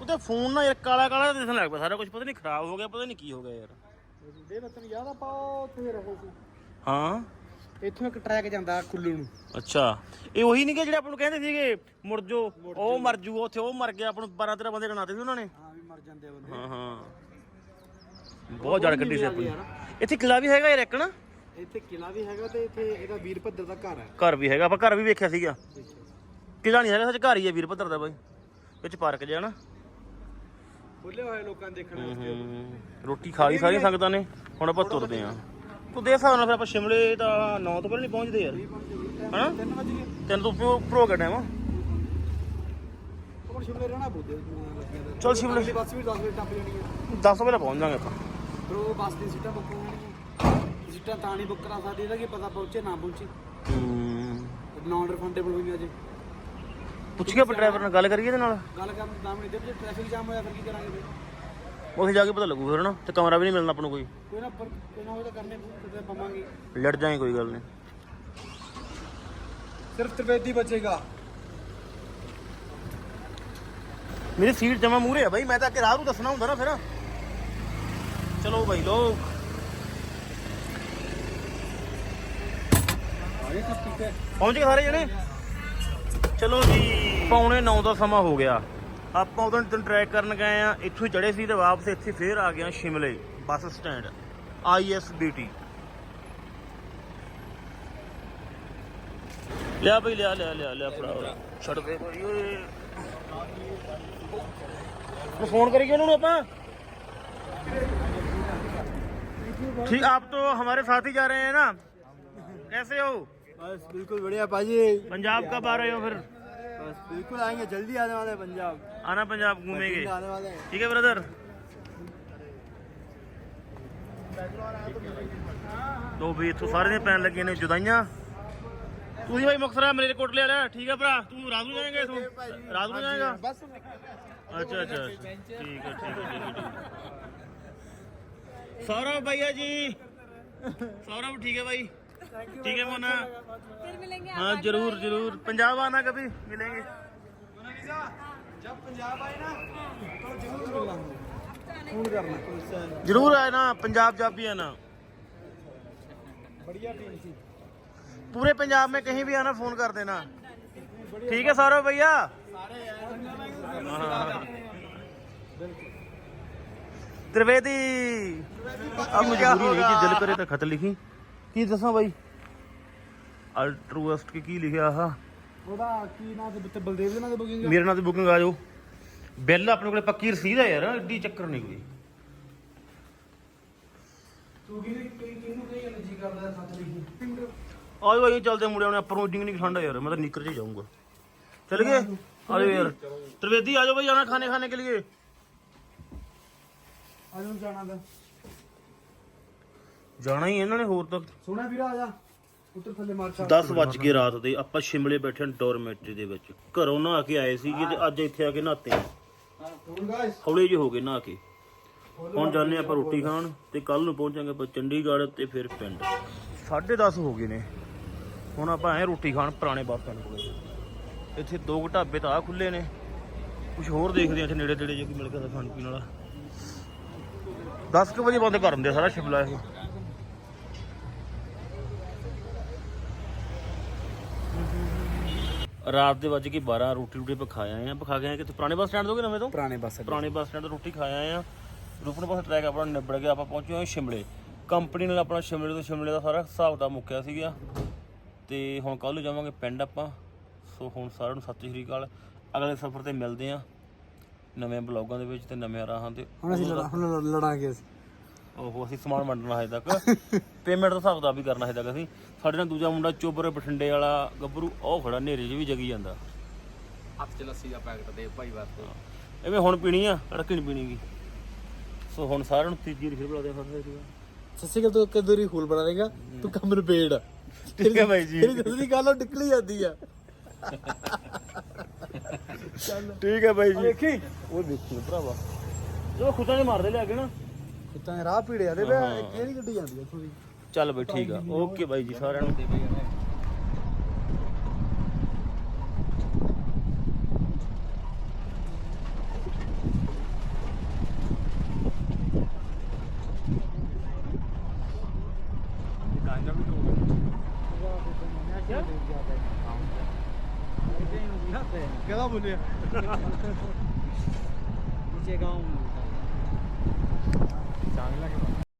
Speaker 1: ਉਹਦੇ ਫੋਨ ਨਾਲ ਯਾਰ ਕਾਲਾ ਕਾਲਾ ਦਿਸਣ ਲੱਗ ਪਿਆ ਸਾਰਾ ਕੁਝ ਪਤਾ ਨਹੀਂ ਖਰਾਬ ਹੋ ਗਿਆ ਪਤਾ ਨਹੀਂ ਕੀ ਹੋ ਗਿਆ ਯਾਰ।
Speaker 4: ਦੇ ਬੱਤਨ ਯਾਦ ਆ ਪਾਓ ਉੱਥੇ ਰਹੋ ਸੀ।
Speaker 1: ਹਾਂ?
Speaker 4: ਇੱਥੋਂ ਇੱਕ ਟਰੈਕ ਜਾਂਦਾ ਕੁੱਲੂ ਨੂੰ।
Speaker 1: ਅੱਛਾ। ਇਹ ਉਹੀ ਨਹੀਂ ਕਿ ਜਿਹੜੇ ਆਪਾਂ ਨੂੰ ਕਹਿੰਦੇ ਸੀਗੇ ਮੁੜ ਜੋ ਉਹ ਮਰ ਜੂ ਉੱਥੇ ਉਹ ਮਰ ਗਿਆ ਆਪਾਂ ਨੂੰ 12 13 ਬੰਦੇ ਗਣਾਤੇ ਸੀ ਉਹਨਾਂ ਨੇ।
Speaker 4: ਹਾਂ ਵੀ ਮਰ ਜਾਂਦੇ ਆ ਬੰਦੇ।
Speaker 1: ਹਾਂ ਹਾਂ। ਬਹੁਤ ਜੜ ਕੱਢੀ ਸੀ ਆਪਣੀ। ਇੱਥੇ ਕਿਲਾ ਵੀ ਹੈਗਾ ਯਾਰ ਇੱਕ ਨਾ?
Speaker 4: ਇੱਥੇ ਕਿਲਾ ਵੀ ਹੈਗਾ ਤੇ ਇੱਥੇ ਇਹਦਾ ਵੀਰ ਭੱਦਰ ਦਾ ਘਰ ਹੈ।
Speaker 1: ਘਰ ਵੀ ਹੈਗਾ ਆਪਾਂ ਘਰ ਵੀ ਵੇਖਿਆ ਸੀਗਾ। ਕਿਲਾ ਨਹੀਂ ਹੈਗਾ ਸੱਚ ਘਰ ਹੀ ਹੈ ਵੀਰ ਭੱਦਰ ਦਾ ਬਾਈ। ਵਿੱਚ ਪਾਰਕ ਜਿਹਾ ਨਾ।
Speaker 4: ਖੁੱਲੇ ਹੋਏ ਲੋਕਾਂ ਨੇ ਦੇਖਣ ਵਾਸਤੇ
Speaker 1: ਰੋਟੀ ਖਾ ਲਈ ਸਾਰੀਆਂ ਸੰਗਤਾਂ ਨੇ ਹੁਣ ਆਪਾਂ ਤੁਰਦੇ ਆਂ ਤੂੰ ਦੇ ਹਿਸਾਬ ਨਾਲ ਫਿਰ ਆਪਾਂ ਸ਼ਿਮਲੇ ਤਾਂ 9 ਤੋਂ ਪਹਿਲਾਂ ਨਹੀਂ ਪਹੁੰਚਦੇ ਯਾਰ। ਹਨਾ?
Speaker 4: 3 ਵਜ
Speaker 1: ਤਿੰਨ ਤੋਂ ਉੱਪਰੋਂ ਉੱਪਰੋਂ ਗਿਆ ਟਾਈਮ
Speaker 4: ਹੁਣ ਸ਼ਿਮਲੇ ਰਹਿਣਾ ਬੁੱਧੇ ਦਾ
Speaker 1: ਚਲ ਸ਼ਿਮਲੇ।
Speaker 4: ਅਗਲੀ ਬੱਸ ਵੀ 10 ਵਜੇ ਟੱਪ ਜਾਣੀ ਹੈ।
Speaker 1: 10 ਵਜੇ ਪਹੁੰਚ ਜਾਾਂਗੇ ਆਪਾਂ।
Speaker 4: ਫਿਰ ਉਹ ਬੱਸ ਦੀ ਸੀਟਾਂ ਬੁੱਕ ਹੋਣਗੀਆਂ ਸੀਟਾਂ ਤਾਂ ਨਹੀਂ ਬੁੱਕ ਕਰਾ ਸਕਦੇ ਇਹਦਾ ਕੀ ਪਤਾ ਪਹੁੰਚੇ ਨਾ ਪਹੁੰਚੇ
Speaker 1: ਹੂੰ।
Speaker 4: ਨਾਨ ਰਿਫੰਡੇਬਲ ਹੋਈਆਂ ਜੇ
Speaker 1: ਪੁੱਛ ਕੇ ਆਪਾਂ ਡਰਾਈਵਰ ਨਾਲ ਗੱਲ ਕਰੀਏ ਇਹਦੇ ਨਾਲ?
Speaker 4: ਗੱਲ ਕਰਨ ਦਾ ਨਾਮ ਨਹੀਂ ਦੇ ਜੇ ਟ੍ਰੈਫਿਕ ਜਾਮ ਹੋਇਆ ਫਿਰ ਕੀ ਕਰਾਂਗੇ ਫਿਰ?
Speaker 1: ਉੱਥੇ ਜਾ ਕੇ ਪਤਾ ਲੱਗੂ ਫਿਰ ਨਾ ਤੇ ਕਮਰਾ ਵੀ ਨਹੀਂ ਮਿਲਣਾ ਆਪਾਂ ਨੂੰ ਕੋਈ।
Speaker 4: ਕੋਈ ਨਾ ਪਰ ਕੋਈ ਨਾ ਹੋਏ ਤਾਂ ਕਰਨੇ ਕਿਤੇ ਪਵਾਂਗੇ।
Speaker 1: ਲੜ ਜਾਏ ਕੋਈ ਗੱਲ ਨਹੀਂ।
Speaker 4: ਸਿਰਫ ਤ੍ਰਿਵੇਦੀ ਬਚੇਗਾ।
Speaker 1: ਮੇਰੀ ਸੀਟ ਜਮਾ ਮੂਰੇ ਆ ਬਾਈ ਮੈਂ ਤਾਂ ਕਿ ਰਾਹ ਨੂੰ ਦੱਸਣਾ ਹੁੰਦਾ ਨਾ ਫਿਰ। ਚਲੋ ਬਾਈ ਲੋਕ ਪਹੁੰਚ ਗਏ ਸਾਰੇ ਜਣੇ? ਚਲੋ ਜੀ ਪੌਣੇ 9 ਦਾ ਸਮਾਂ ਹੋ ਗਿਆ ਆਪਾਂ ਉਦੋਂ ਦਿਨ ਟਰੈਕ ਕਰਨ ਗਏ ਆ ਇੱਥੋਂ ਚੜੇ ਸੀ ਤੇ ਵਾਪਸ ਇੱਥੇ ਫੇਰ ਆ ਗਏ ਆ ਸ਼ਿਮਲੇ ਬੱਸ ਸਟੈਂਡ ਆਈਐਸਬੀਟੀ ਲਿਆ ਬਈ ਲਿਆ ਲਿਆ ਲਿਆ ਲਿਆ ਫੜਾ ਛੱਡ ਦੇ ਬਈ ਓਏ तो फोन करेंगे उन्होंने अपना ठीक आप तो हमारे साथ ही जा रहे हैं ना कैसे हो
Speaker 6: बस बिल्कुल बढ़िया पाजी
Speaker 1: पंजाब कब आ रहे हो फिर
Speaker 6: बस बिल्कुल आएंगे जल्दी आने वाले हैं पंजाब
Speaker 1: आना पंजाब घूमेंगे
Speaker 6: आने वाले हैं
Speaker 1: ठीक है ब्रदर ਲੋ ਵੀ ਇੱਥੋਂ ਸਾਰੇ ਨੇ ਪੈਣ ਲੱਗੇ ਨੇ ਜੁਦਾਈਆਂ ਤੁਸੀਂ ਭਾਈ ਮੁਕਤਸਰ ਮੇਰੇ ਕੋਟ ਲੈ ਲਿਆ ਠੀਕ ਹੈ ਭਰਾ ਤੂੰ ਰਾਤ ਨੂੰ ਜਾਏਂਗਾ ਇਥੋਂ ਰਾਤ ਨੂੰ ਜਾਏਂਗਾ
Speaker 4: ਬਸ
Speaker 1: ਅੱਛਾ ਅੱਛਾ ਠੀਕ ਹੈ ਠੀਕ ਹੈ ਠੀਕ ਹੈ ਠੀਕ ਹੈ सौरभ भैया जी सौरभ ठीक है भाई ठीक है मोना।
Speaker 5: फिर मिलेंगे
Speaker 1: हाँ ज़रूर ज़रूर। पंजाब आना कभी? मिलेंगे।
Speaker 4: हाँ। जब पंजाब आए ना हाँ। तो ज़रूर फ़ोन करना
Speaker 1: ज़रूर आए ना पंजाब जब भी आना।
Speaker 4: बढ़िया टीम थी।
Speaker 1: पूरे पंजाब में कहीं भी आना फ़ोन कर देना। हाँ, ठीक है सारो भैया। त्रिवेदी अब मुझे दिल करे तो खत लिखी। ਕੀ ਦੱਸਾਂ ਬਾਈ? ਅਲਟਰੂਇਸਟ ਕੀ ਲਿਖਿਆ ਆ
Speaker 4: ਉਹਦਾ ਕੀ ਨਾਂ ਤੇ ਉੱਤੇ ਬਲਦੇਵ ਦੇ ਨਾਂ ਤੇ ਬੁਕਿੰਗ
Speaker 1: ਮੇਰੇ ਨਾਂ ਤੇ ਬੁਕਿੰਗ ਆ ਜਾਓ। ਬਿੱਲ ਆਪਣੇ ਕੋਲੇ ਪੱਕੀ ਰਸੀਦ ਆ ਯਾਰ ਐਡੀ ਚੱਕਰ ਨਹੀਂ ਕੋਈ।
Speaker 4: ਤੂੰ ਕਿਹਨੇ ਕਿਹਨੂੰ ਕਹੀ ਐਨਰਜੀ ਕਰਦਾ ਸੱਤ ਲਿਖੀ?
Speaker 1: ਆਜੋ ਆਜੋ ਚੱਲਦੇ ਮੁੰਡਿਆਂ ਨੇ ਆਪਾਂ ਰੋਜਿੰਗ ਨਹੀਂ ਠੰਡਾ ਯਾਰ ਮੈਂ ਤਾਂ ਨਿਕਰ ਚ ਜਾਊਂਗਾ। ਚਲ ਗਏ? ਆਜੋ ਯਾਰ। ਤ੍ਰਿਵੇਦੀ ਆਜੋ ਬਈ ਜਾਣਾ ਖਾਣੇ ਖਾਣੇ ਕੇ
Speaker 4: ਲਈ ਆਜੋ ਜਾਣਾ ਦਾ
Speaker 1: ਜਾਣਾ ਹੀ ਇਹਨਾਂ ਨੇ ਹੋਰ ਤਾਂ।
Speaker 4: ਸੋਹਣਾ ਵੀਰਾ ਆ ਜਾ। ਉੱਤਰ ਥੱਲੇ ਮਾਰ ਛਾਲ।
Speaker 1: 10 ਵੱਜ ਕੇ ਰਾਤ ਦੇ ਆਪਾਂ ਸ਼ਿਮਲੇ ਬੈਠੇ ਡੋਰਮੈਟਰੀ ਦੇ ਵਿੱਚ। ਘਰੋਂ ਨਹਾ ਕੇ ਆਏ ਸੀਗੇ ਤੇ ਅੱਜ ਇੱਥੇ ਆ ਕੇ ਨਹਾਤੇ
Speaker 4: ਹੁਣ ਗਾਇਸ
Speaker 1: ਹੌਲੇ ਜਿਹੇ ਹੋ ਗਏ ਨਹਾ ਕੇ। ਹੁਣ ਜਾਂਦੇ ਆਪਾਂ ਰੋਟੀ ਖਾਣ ਤੇ ਕੱਲ ਨੂੰ ਪਹੁੰਚਾਂਗੇ ਆਪਾਂ ਚੰਡੀਗੜ੍ਹ ਤੇ ਫਿਰ ਪਿੰਡ। 10:30 ਹੋ ਗਏ ਨੇ। ਹੁਣ ਆਪਾਂ ਐ ਰੋਟੀ ਖਾਣ ਪੁਰਾਣੇ ਬੱਸ ਸਟੈਂਡ ਕੋਲੇ। ਇੱਥੇ ਦੋ ਕੁ ਢਾਬੇ ਤਾਂ ਆ ਖੁੱਲੇ ਨੇ। ਕੁਝ ਹੋਰ ਦੇਖਦੇ ਆ ਇੱਥੇ ਨੇੜੇ ਤੇੜੇ ਜੇ ਕੋਈ ਮਿਲ ਗਿਆ ਤਾਂ ਖਾਣ ਪੀਣ ਵਾਲਾ। 10 ਕੁ ਵਜੇ ਬੰਦ ਕਰ ਦਿੰਦੇ ਸਾਰਾ ਸ਼ਿਮਲਾ ਇਹ। ਰਾਤ ਦੇ ਵੱਜ ਕੇ 12 ਰੋਟੀ ਰੋਟੀ ਆਪਾਂ ਖਾ ਆਏ ਆ। ਖਾ ਕੇ ਆਏ ਕਿਤੇ ਪੁਰਾਣੇ ਬੱਸ ਸਟੈਂਡ ਤੋਂ ਕਿ ਨਵੇਂ ਤੋਂ?
Speaker 3: ਪੁਰਾਣੇ ਬੱਸ ਅੱਡੇ।
Speaker 1: ਪੁਰਾਣੇ ਬੱਸ ਸਟੈਂਡ ਤੋਂ ਰੋਟੀ ਖਾ ਆਏ ਆ। ਰੂਪਨ ਬੱਸ ਟਰੈਕ ਆਪਣਾ ਨਿਬੜ ਗਿਆ ਆਪਾਂ ਪਹੁੰਚੇ ਹੋਏ ਸ਼ਿਮਲੇ। ਕੰਪਨੀ ਨਾਲ ਆਪਣਾ ਸ਼ਿਮਲੇ ਤੋਂ ਸ਼ਿਮਲੇ ਦਾ ਸਾਰਾ ਹਿਸਾਬ ਦਾ ਮੁੱਕਿਆ ਸੀਗਾ। ਤੇ ਹੁਣ ਕੱਲ ਨੂੰ ਜਾਵਾਂਗੇ ਪਿੰਡ ਆਪਾਂ। ਸੋ ਹੁਣ ਸਾਰਿਆਂ ਨੂੰ ਸਤਿ ਸ਼੍ਰੀ ਅਕਾਲ। ਅਗਲੇ ਸਫ਼ਰ ਤੇ ਮਿਲਦੇ ਆ। ਨਵੇਂ ਬਲੌਗਾਂ ਦੇ ਵਿੱਚ ਤੇ ਨਵੇਂ ਰਾਹਾਂ ਤੇ।
Speaker 4: ਹੁਣ ਅਸੀਂ ਲੜਾ- ਹੁਣ ਲੜ- ਲੜਾਂਗੇ ਅਸੀਂ।
Speaker 1: ਉਹ ਅਸੀਂ ਸਮਾਨ ਵੰਡਣਾ ਹਜੇ ਤੱਕ। [laughs] ਪੇਮੈਂਟ ਦਾ ਹਿਸਾਬ ਦਾ ਵੀ ਕਰਨਾ ਹਜੇ ਤੱਕ ਅਸੀਂ। ਸਾਡੇ ਨਾਲ ਦੂਜਾ ਮੁੰਡਾ ਚੋਬਰ ਬਠਿੰਡੇ ਵਾਲਾ ਗੱਭਰੂ ਉਹ ਖੜਾ ਨੇਰੇ 'ਚ ਵੀ ਜਗੀ ਜਾਂਦਾ।
Speaker 2: ਹੱਥ 'ਚ ਲੱਸੀ ਦਾ ਪੈਕਟ ਦੇ ਭਾਈ ਵਾਸਤੇ।
Speaker 1: ਐਵੇਂ ਹੁਣ ਪੀਣੀ ਆ ਤੜਕੇ ਨਹੀਂ ਪੀਣੀਗੀ ਸੋ ਹੁਣ ਸਾਰਿਆਂ ਨੂੰ ਤੀਜੀ ਵਾਰੀ ਫਿਰ ਬੁਲਾ ਦਿਆ ਫਿਰ
Speaker 4: ਸੱਸੀ ਗੱਲ ਤੂੰ ਕਦੋਂ ਰੀ ਫੂਲ ਬਣਾ ਦੇਗਾ ਤੂੰ ਕੰਮ ਰਪੇੜ
Speaker 1: ਠੀਕ ਹੈ ਬਾਈ ਜੀ।
Speaker 4: ਤੇਰੀ ਦਸਵੀਂ ਗੱਲ ਉਹ ਨਿਕਲੀ ਜਾਂਦੀ ਆ।
Speaker 1: ਠੀਕ ਹੈ ਬਾਈ ਜੀ। ਦੇਖੀ ਉਹ ਦੇਖੀ ਭਰਾਵਾ। ਜੋ ਖੁੱਤਾਂ ਨੇ ਮਾਰਦੇ ਲਿਆ ਕੇ ਨਾ।
Speaker 4: ਕੁੱਤਾਂ ਦੇ ਰਾਹ ਭੀੜੇ ਆ ਦੇ ਵੇ ਕਿਹੜੀ ਗੱਡੀ ਜਾਂਦੀ ਆ ਥੋੜੀ
Speaker 1: ਚੱਲ ਬਈ ਠੀਕ ਆ ਓਕੇ ਬਾਈ ਜੀ ਸਾਰਿਆਂ ਨੂੰ।